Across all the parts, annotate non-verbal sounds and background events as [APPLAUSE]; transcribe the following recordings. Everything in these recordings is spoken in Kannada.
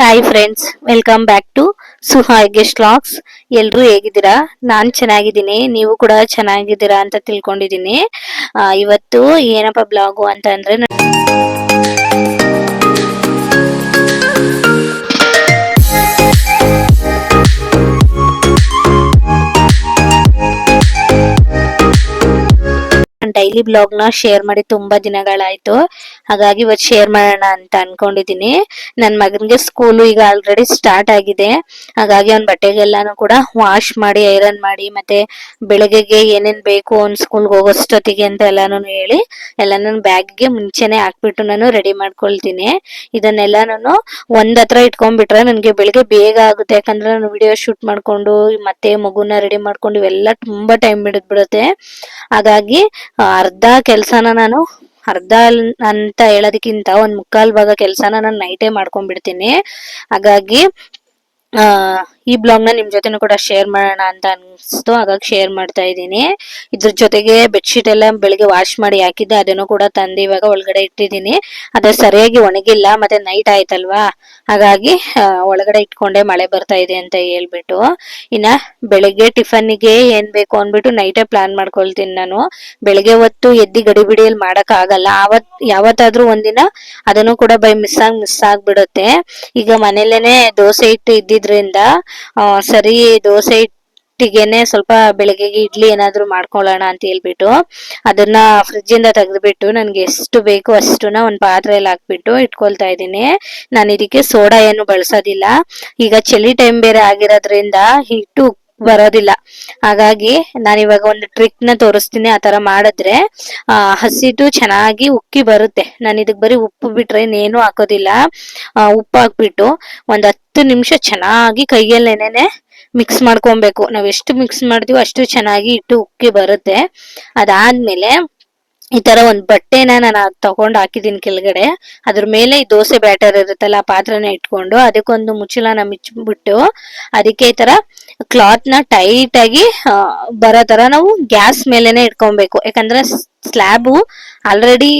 Hi friends welcome back to Suha logs ಎಲ್ಲರೂ ಹೇಗಿದ್ದೀರಾ? ನಾನು ಚೆನ್ನಾಗಿದ್ದೀನಿ. ನೀವು ಕೂಡ ಚೆನ್ನಾಗಿದ್ದೀರಾ ಅಂತ ತಿಳ್ಕೊಂಡಿದ್ದೀನಿ. ಇವತ್ತು ಏನಪ್ಪ ಬ್ಲಾಗು ಅಂತ ಅಂದ್ರೆ ಡೈಲಿ ಬ್ಲಾಗ್ನ ಶೇರ್ ಮಾಡಿ ತುಂಬಾ ದಿನಗಳಾಯ್ತು. ಹಾಗಾಗಿ ಇವತ್ತು ಶೇರ್ ಮಾಡೋಣ ಅಂತ ಅನ್ಕೊಂಡಿದೀನಿ. ನನ್ ಮಗನಿಗೆ ಸ್ಕೂಲು ಈಗ ಆಲ್ರೆಡಿ ಸ್ಟಾರ್ಟ್ ಆಗಿದೆ. ಹಾಗಾಗಿ ಅವ್ನ ಬಟ್ಟೆಗೆಲ್ಲಾನು ಕೂಡ ವಾಶ್ ಮಾಡಿ ಐರನ್ ಮಾಡಿ, ಮತ್ತೆ ಬೆಳಗ್ಗೆಗೆ ಏನೇನ್ ಬೇಕು ಅವ್ನ್ ಸ್ಕೂಲ್ಗೆ ಹೋಗೋಷ್ಟೊತ್ತಿಗೆ ಅಂತ ಎಲ್ಲಾನು ಹೇಳಿ, ಎಲ್ಲಾನು ಬ್ಯಾಗ್ಗೆ ಮುಂಚೆನೆ ಹಾಕ್ಬಿಟ್ಟು ನಾನು ರೆಡಿ ಮಾಡ್ಕೊಳ್ತೀನಿ. ಇದನ್ನೆಲ್ಲಾನು ಒಂದ್ ಹತ್ರ ಇಟ್ಕೊಂಡ್ಬಿಟ್ರೆ ನನಗೆ ಬೆಳಿಗ್ಗೆ ಬೇಗ ಆಗುತ್ತೆ. ಯಾಕಂದ್ರೆ ನಾನು ವಿಡಿಯೋ ಶೂಟ್ ಮಾಡ್ಕೊಂಡು ಮತ್ತೆ ಮಗುನ ರೆಡಿ ಮಾಡ್ಕೊಂಡು ಇವೆಲ್ಲ ತುಂಬಾ ಟೈಮ್ ಬಿಡುತ್ತೆ ಹಾಗಾಗಿ ಅರ್ಧ ಕೆಲಸನ ನಾನು, ಅರ್ಧ ಅಂತ ಹೇಳೋದಕ್ಕಿಂತ ಒಂದ್ ಮುಕ್ಕಾಲ್ ಭಾಗ ಕೆಲಸನ ನಾನು ನೈಟೇ ಮಾಡ್ಕೊಂಡ್ಬಿಡ್ತೀನಿ. ಹಾಗಾಗಿ, ಆ ಈ ಬ್ಲಾಗ್ನ ನಿಮ್ ಜೊತೆನೂ ಕೂಡ ಶೇರ್ ಮಾಡೋಣ ಅಂತ ಅನ್ಸ್ತು. ಹಾಗಾಗಿ ಶೇರ್ ಮಾಡ್ತಾ ಇದ್ದೀನಿ. ಇದ್ರ ಜೊತೆಗೆ ಬೆಡ್ಶೀಟ್ ಎಲ್ಲ ಬೆಳಿಗ್ಗೆ ವಾಶ್ ಮಾಡಿ ಹಾಕಿದ್ದೆ, ಅದನ್ನು ಕೂಡ ತಂದು ಇವಾಗ ಒಳಗಡೆ ಇಟ್ಟಿದ್ದೀನಿ. ಅದು ಸರಿಯಾಗಿ ಒಣಗಿಲ್ಲ, ಮತ್ತೆ ನೈಟ್ ಆಯ್ತಲ್ವಾ? ಹಾಗಾಗಿ ಒಳಗಡೆ ಇಟ್ಕೊಂಡೆ ಮಳೆ ಬರ್ತಾ ಇದೆ ಅಂತ ಹೇಳ್ಬಿಟ್ಟು. ಇನ್ನ ಬೆಳಿಗ್ಗೆ ಟಿಫನ್ಗೆ ಏನ್ ಬೇಕು ಅಂದ್ಬಿಟ್ಟು ನೈಟೇ ಪ್ಲಾನ್ ಮಾಡ್ಕೊಳ್ತೀನಿ ನಾನು. ಬೆಳಿಗ್ಗೆ ಹೊತ್ತು ಎದ್ದಿ ಗಡಿಬಿಡಿಯಲ್ಲಿ ಮಾಡಕ್ ಆಗಲ್ಲ. ಆವತ್, ಯಾವತ್ತಾದ್ರೂ ಒಂದಿನ ಅದನ್ನು ಕೂಡ ಬೈ ಮಿಸ್ ಆಗಿ ಮಿಸ್ ಆಗ್ಬಿಡುತ್ತೆ. ಈಗ ಮನೇಲೇನೆ ದೋಸೆ ಹಿಟ್ಟು ಇದ್ದಿದ್ರಿಂದ ಸರಿ, ದೋಸೆ ಇಟ್ಟಿಗೆನೆ ಸ್ವಲ್ಪ ಬೆಳಗ್ಗೆಗೆ ಇಡ್ಲಿ ಏನಾದ್ರೂ ಮಾಡ್ಕೊಳ್ಳೋಣ ಅಂತ ಹೇಳ್ಬಿಟ್ಟು ಅದನ್ನ ಫ್ರಿಜ್ ಇಂದ ತೆಗೆದ್ಬಿಟ್ಟು ನನ್ಗೆ ಎಷ್ಟು ಬೇಕು ಅಷ್ಟನ್ನ ಒಂದ್ ಪಾತ್ರೆಯಲ್ಲಿ ಹಾಕ್ಬಿಟ್ಟು ಇಟ್ಕೊಳ್ತಾ ಇದ್ದೀನಿ. ನಾನು ಇದಕ್ಕೆ ಸೋಡಾ ಏನು ಬಳಸೋದಿಲ್ಲ. ಈಗ ಚಳಿ ಟೈಮ್ ಬೇರೆ ಆಗಿರೋದ್ರಿಂದ ಹಿಟ್ಟು ಬರೋದಿಲ್ಲ. ಹಾಗಾಗಿ ನಾನು ಇವಾಗ ಒಂದು ಟ್ರಿಕ್ನ ತೋರಿಸ್ತೀನಿ ಆ ತರ ಮಾಡಿದ್ರೆ ಹಸಿಟ್ಟು ಚೆನ್ನಾಗಿ ಉಕ್ಕಿ ಬರುತ್ತೆ. ನಾನು ಇದಕ್ ಬರೀ ಉಪ್ಪು ಬಿಟ್ರೆ ಇನ್ನೇನು ಹಾಕೋದಿಲ್ಲ. ಉಪ್ಪು ಹಾಕ್ಬಿಟ್ಟು ಒಂದ್ ನಿಮಿಷ ಚೆನ್ನಾಗಿ ಕೈಯಲ್ಲೇನೆ ಮಿಕ್ಸ್ ಮಾಡ್ಕೊಬೇಕು. ನಾವ್ ಎಷ್ಟು ಮಿಕ್ಸ್ ಮಾಡ್ತೀವೋ ಅಷ್ಟು ಚೆನ್ನಾಗಿ ಇಟ್ಟು ಉಕ್ಕಿ ಬರುತ್ತೆ. ಅದಾದ್ಮೇಲೆ ಈ ತರ ಒಂದ್ ಬಟ್ಟೆನ ನಾನು ತಗೊಂಡ್ ಹಾಕಿದೀನಿ ಕೆಳಗಡೆ. ಅದ್ರ ಮೇಲೆ ಈ ದೋಸೆ ಬ್ಯಾಟರ್ ಇರುತ್ತಲ್ಲ ಆ ಪಾತ್ರನ ಇಟ್ಕೊಂಡು ಅದಕ್ಕೊಂದು ಮುಚ್ಚಳನ ಮಿಚ್ಚಿಬಿಟ್ಟು ಅದಕ್ಕೆ ಈ ತರ ಕ್ಲಾತ್ನ ಟೈಟ್ ಆಗಿ ಬರೋ ತರ ನಾವು ಗ್ಯಾಸ್ ಮೇಲೆನೆ ಇಟ್ಕೊಬೇಕು. ಯಾಕಂದ್ರೆ ಸ್ಲ್ಯಾಬು ಆಲ್ರೆಡಿ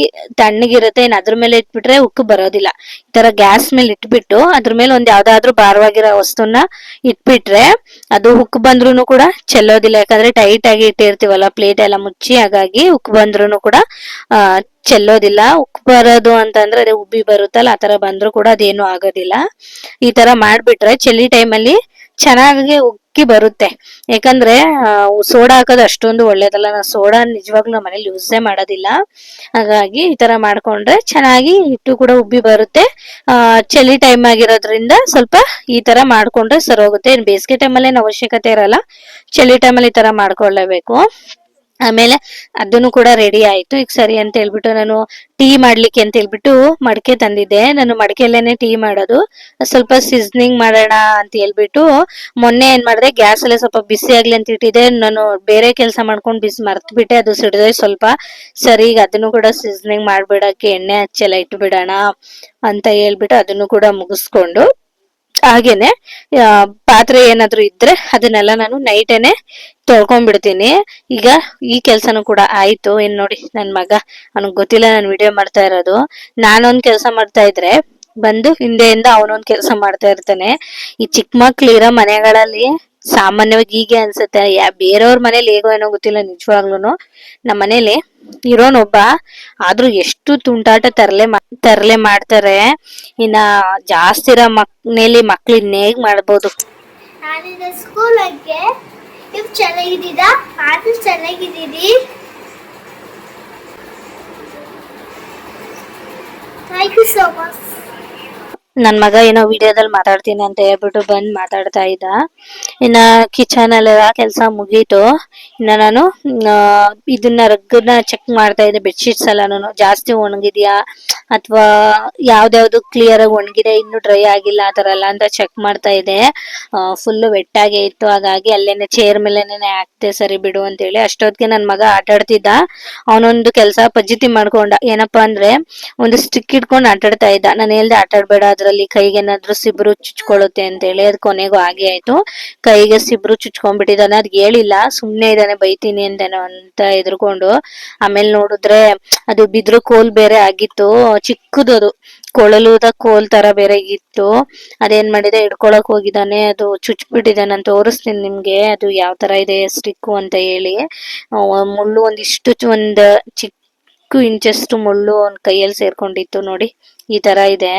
ತಣ್ಣಗಿರುತ್ತೆ ಏನ್ ಅದ್ರ ಮೇಲೆ ಇಟ್ಬಿಟ್ರೆ ಉಕ್ಕು ಬರೋದಿಲ್ಲ. ಈ ತರ ಗ್ಯಾಸ್ ಮೇಲೆ ಇಟ್ಬಿಟ್ಟು, ಅದ್ರ ಮೇಲೆ ಒಂದ್ ಯಾವ್ದಾದ್ರು ಭಾರವಾಗಿರೋ ವಸ್ತುನ ಇಟ್ಬಿಟ್ರೆ ಅದು ಉಕ್ಕು ಬಂದ್ರು ಕೂಡ ಚೆಲ್ಲೋದಿಲ್ಲ. ಯಾಕಂದ್ರೆ ಟೈಟ್ ಆಗಿ ಇಟ್ಟಿರ್ತೀವಲ್ಲ ಪ್ಲೇಟ್ ಎಲ್ಲ ಮುಚ್ಚಿ, ಹಾಗಾಗಿ ಉಕ್ಕು ಬಂದ್ರು ಕೂಡ ಚೆಲ್ಲೋದಿಲ್ಲ. ಉಕ್ಕು ಬರೋದು ಅಂತಂದ್ರೆ ಅದೇ ಉಬ್ಬಿ ಬರುತ್ತಲ್ಲ ಆತರ ಬಂದ್ರೂ ಕೂಡ ಅದೇನು ಆಗೋದಿಲ್ಲ. ಈ ತರ ಮಾಡ್ಬಿಟ್ರೆ ಚಳಿ ಟೈಮಲ್ಲಿ ಚೆನ್ನಾಗಿ ಉಕ್ಕಿ ಬರುತ್ತೆ. ಯಾಕಂದ್ರೆ ಸೋಡಾ ಹಾಕೋದು ಅಷ್ಟೊಂದು ಒಳ್ಳೇದಲ್ಲ. ನಾನು ಸೋಡಾ ನಿಜವಾಗ್ಲೂ ನಮ್ಮ ಮನೇಲಿ ಯೂಸೇ ಮಾಡೋದಿಲ್ಲ. ಹಾಗಾಗಿ ಈ ತರ ಮಾಡ್ಕೊಂಡ್ರೆ ಚೆನ್ನಾಗಿ ಹಿಟ್ಟು ಕೂಡ ಉಬ್ಬಿ ಬರುತ್ತೆ. ಚಳಿ ಟೈಮ್ ಆಗಿರೋದ್ರಿಂದ ಸ್ವಲ್ಪ ಈ ತರ ಮಾಡ್ಕೊಂಡ್ರೆ ಸರಿ ಹೋಗುತ್ತೆ ಬೇಸಿಗೆ ಟೈಮಲ್ಲಿ ಏನು ಅವಶ್ಯಕತೆ ಇರಲ್ಲ. ಚಳಿ ಟೈಮಲ್ಲಿ ಈ ತರ ಮಾಡ್ಕೊಳ್ಳೇಬೇಕು. ಆಮೇಲೆ ಅದನ್ನು ಕೂಡ ರೆಡಿ ಆಯ್ತು. ಈಗ ಸರಿ ಅಂತ ಹೇಳ್ಬಿಟ್ಟು ನಾನು ಟೀ ಮಾಡ್ಲಿಕ್ಕೆ ಅಂತ ಹೇಳ್ಬಿಟ್ಟು ಮಡಕೆ ತಂದಿದ್ದೆ. ನಾನು ಮಡಕೆಲ್ಲೇನೆ ಟೀ ಮಾಡೋದು. ಸ್ವಲ್ಪ ಸೀಸನಿಂಗ್ ಮಾಡೋಣ ಅಂತ ಹೇಳ್ಬಿಟ್ಟು ಮೊನ್ನೆ ಏನ್ ಮಾಡಿದೆ ಗ್ಯಾಸ್ ಅಲ್ಲೇ ಸ್ವಲ್ಪ ಬಿಸಿ ಆಗ್ಲಿ ಅಂತ ಇಟ್ಟಿದ್ದೆ. ನಾನು ಬೇರೆ ಕೆಲಸ ಮಾಡ್ಕೊಂಡು ಬಿಸಿ ಮರ್ತ್ ಬಿಟ್ಟೆ ಅದು ಸಿಡಿದೆ ಸ್ವಲ್ಪ. ಸರಿ, ಈಗ ಅದನ್ನು ಕೂಡ ಸೀಸನಿಂಗ್ ಮಾಡ್ಬಿಡಕ್ಕೆ ಎಣ್ಣೆ ಹಚ್ಚೆಲ್ಲ ಇಟ್ಬಿಡೋಣ ಅಂತ ಹೇಳ್ಬಿಟ್ಟು ಅದನ್ನು ಕೂಡ ಮುಗಿಸ್ಕೊಂಡು ಹಾಗೇನೆ ಪಾತ್ರೆ ಏನಾದ್ರು ಇದ್ರೆ ಅದನ್ನೆಲ್ಲ ನಾನು ನೈಟೇನೆ ತೊಳ್ಕೊಂಡ್ಬಿಡ್ತೀನಿ. ಈಗ ಈ ಕೆಲ್ಸನೂ ಕೂಡ ಆಯ್ತು. ಏನ್ ನೋಡಿ, ನನ್ ಮಗ, ಅವನಿಗೆ ಗೊತ್ತಿಲ್ಲ ನಾನು ವಿಡಿಯೋ ಮಾಡ್ತಾ ಇರೋದು. ನಾನೊಂದ್ ಕೆಲಸ ಮಾಡ್ತಾ ಇದ್ರೆ, ಬಂದು ಹಿಂದೆಯಿಂದ ಅವನೊಂದ್ ಕೆಲಸ ಮಾಡ್ತಾ ಇರ್ತಾನೆ. ಈ ಚಿಕ್ಕ ಮಕ್ಳು ಇರೋ ಮನೆಗಳಲ್ಲಿ ಸಾಮಾನ್ಯವಾಗಿ ಹೀಗೆ ಅನ್ಸುತ್ತೆ. ಯಾ, ಬೇರೆಯವ್ರ ಮನೇಲಿ ಹೇಗೋ ಏನೋ ಗೊತ್ತಿಲ್ಲ ನಿಜವಾಗ್ಲೂನು. ನಮ್ಮ ಮನೇಲಿ ಇರೋನೊಬ್ಬ ಆದ್ರೂ ಎಷ್ಟು ತುಂಟಾಟ ತರಲೆ ತರಲೆ ಮಾಡ್ತಾರೆ. ಇನ್ನ ಜಾಸ್ತಿ ಇರೋ ಮನೇಲಿ ಮಕ್ಳು ಇನ್ನೇಗ್ ಮಾಡ್ಬೋದು? ನನ್ ಮಗ ಏನೋ ವಿಡಿಯೋದಲ್ಲಿ ಮಾತಾಡ್ತೀನಿ ಅಂತ ಹೇಳ್ಬಿಟ್ಟು ಬಂದ್ ಮಾತಾಡ್ತಾ ಇದ್ದ. ಇನ್ನ ಕಿಚನ್ ಅಲ್ಲೆಲ್ಲ ಕೆಲಸ ಮುಗೀತು. ಇನ್ನ ನಾನು ಇದನ್ನ ರಗ್ಗನ್ನ ಚೆಕ್ ಮಾಡ್ತಾ ಇದ್ದೆ ಬೆಡ್ಶೀಟ್ಸ್ ಎಲ್ಲಾನು ಜಾಸ್ತಿ ಒಣಗಿದ್ಯಾ? ಅಥವಾ ಯಾವ್ದ್ಯಾವ್ದು ಕ್ಲಿಯರ್ ಆಗಿ ಒಣಗಿದೆ, ಇನ್ನು ಡ್ರೈ ಆಗಿಲ್ಲ, ಆ ತರ ಎಲ್ಲ ಅಂತ ಚೆಕ್ ಮಾಡ್ತಾ ಇದ್ದೆ. ಫುಲ್ ವೆಟ್ಟಾಗೆ ಇತ್ತು. ಹಾಗಾಗಿ ಅಲ್ಲೇನೆ ಚೇರ್ ಮೇಲೆನೆ ಹಾಕ್ತೆ ಸರಿ ಬಿಡು ಅಂತ ಹೇಳಿ ಅಷ್ಟೊತ್ತಿಗೆ ನನ್ ಮಗ ಆಟ ಆಡ್ತಿದ್ದ. ಅವನೊಂದು ಕೆಲಸ ಪಜ್ಜಿತಿ ಮಾಡ್ಕೊಂಡ. ಏನಪ್ಪಾ ಅಂದ್ರೆ, ಒಂದು ಸ್ಟಿಕ್ ಇಟ್ಕೊಂಡು ಆಟಾಡ್ತಾ ಇದ್ದ. ನಾನು ಹೇಳ್ದೆ ಆಟಾಡ್ಬೇಡ ಅದ್ರ ಇದ್ರಲ್ಲಿ ಕೈಗೆ ಸಿಬ್ರು ಚುಚ್ಕೊಳ್ಳುತ್ತೆ ಅಂತ ಹೇಳಿ ಅದ್ ಕೊನೆಗೂ ಹಾಗೆ ಆಯ್ತು. ಕೈಗೆ ಸಿಬ್ರು ಚುಚ್ಕೊಂಡ್ಬಿಟ್ಟಿದಾನೆ ಅದ್ ಹೇಳಿಲ್ಲ, ಸುಮ್ನೆ ಇದಾನೆ ಬೈತೀನಿ ಅಂತಾನೆ ಅಂತ ಎದ್ರುಕೊಂಡು ಆಮೇಲೆ ನೋಡಿದ್ರೆ ಅದು ಬಿದ್ರು ಕೋಲ್ ಬೇರೆ ಆಗಿತ್ತು, ಚಿಕ್ಕದು ಅದು. ಕೊಳಲುದ ಕೋಲ್ ತರ ಬೇರೆ ಇತ್ತು. ಅದೇನ್ ಮಾಡಿದೆ, ಹಿಡ್ಕೊಳಕ್ ಹೋಗಿದ್ದಾನೆ, ಅದು ಚುಚ್ಬಿಟ್ಟಿದೆ ನಾನು ತೋರಿಸ್ತೀನಿ ನಿಮ್ಗೆ, ಅದು ಯಾವ ತರ ಇದೆ, ಸ್ಟಿಕ್ಕು ಅಂತ ಹೇಳಿ. ಮುಳ್ಳು ಒಂದಿಷ್ಟು ಒಂದ್ ಚಿಕ್ಕ ಇಂಚಷ್ಟು ಮುಳ್ಳು ಅವ್ನ ಕೈಯಲ್ಲಿ ಸೇರ್ಕೊಂಡಿತ್ತು ನೋಡಿ. ಈ ತರ ಇದೆ.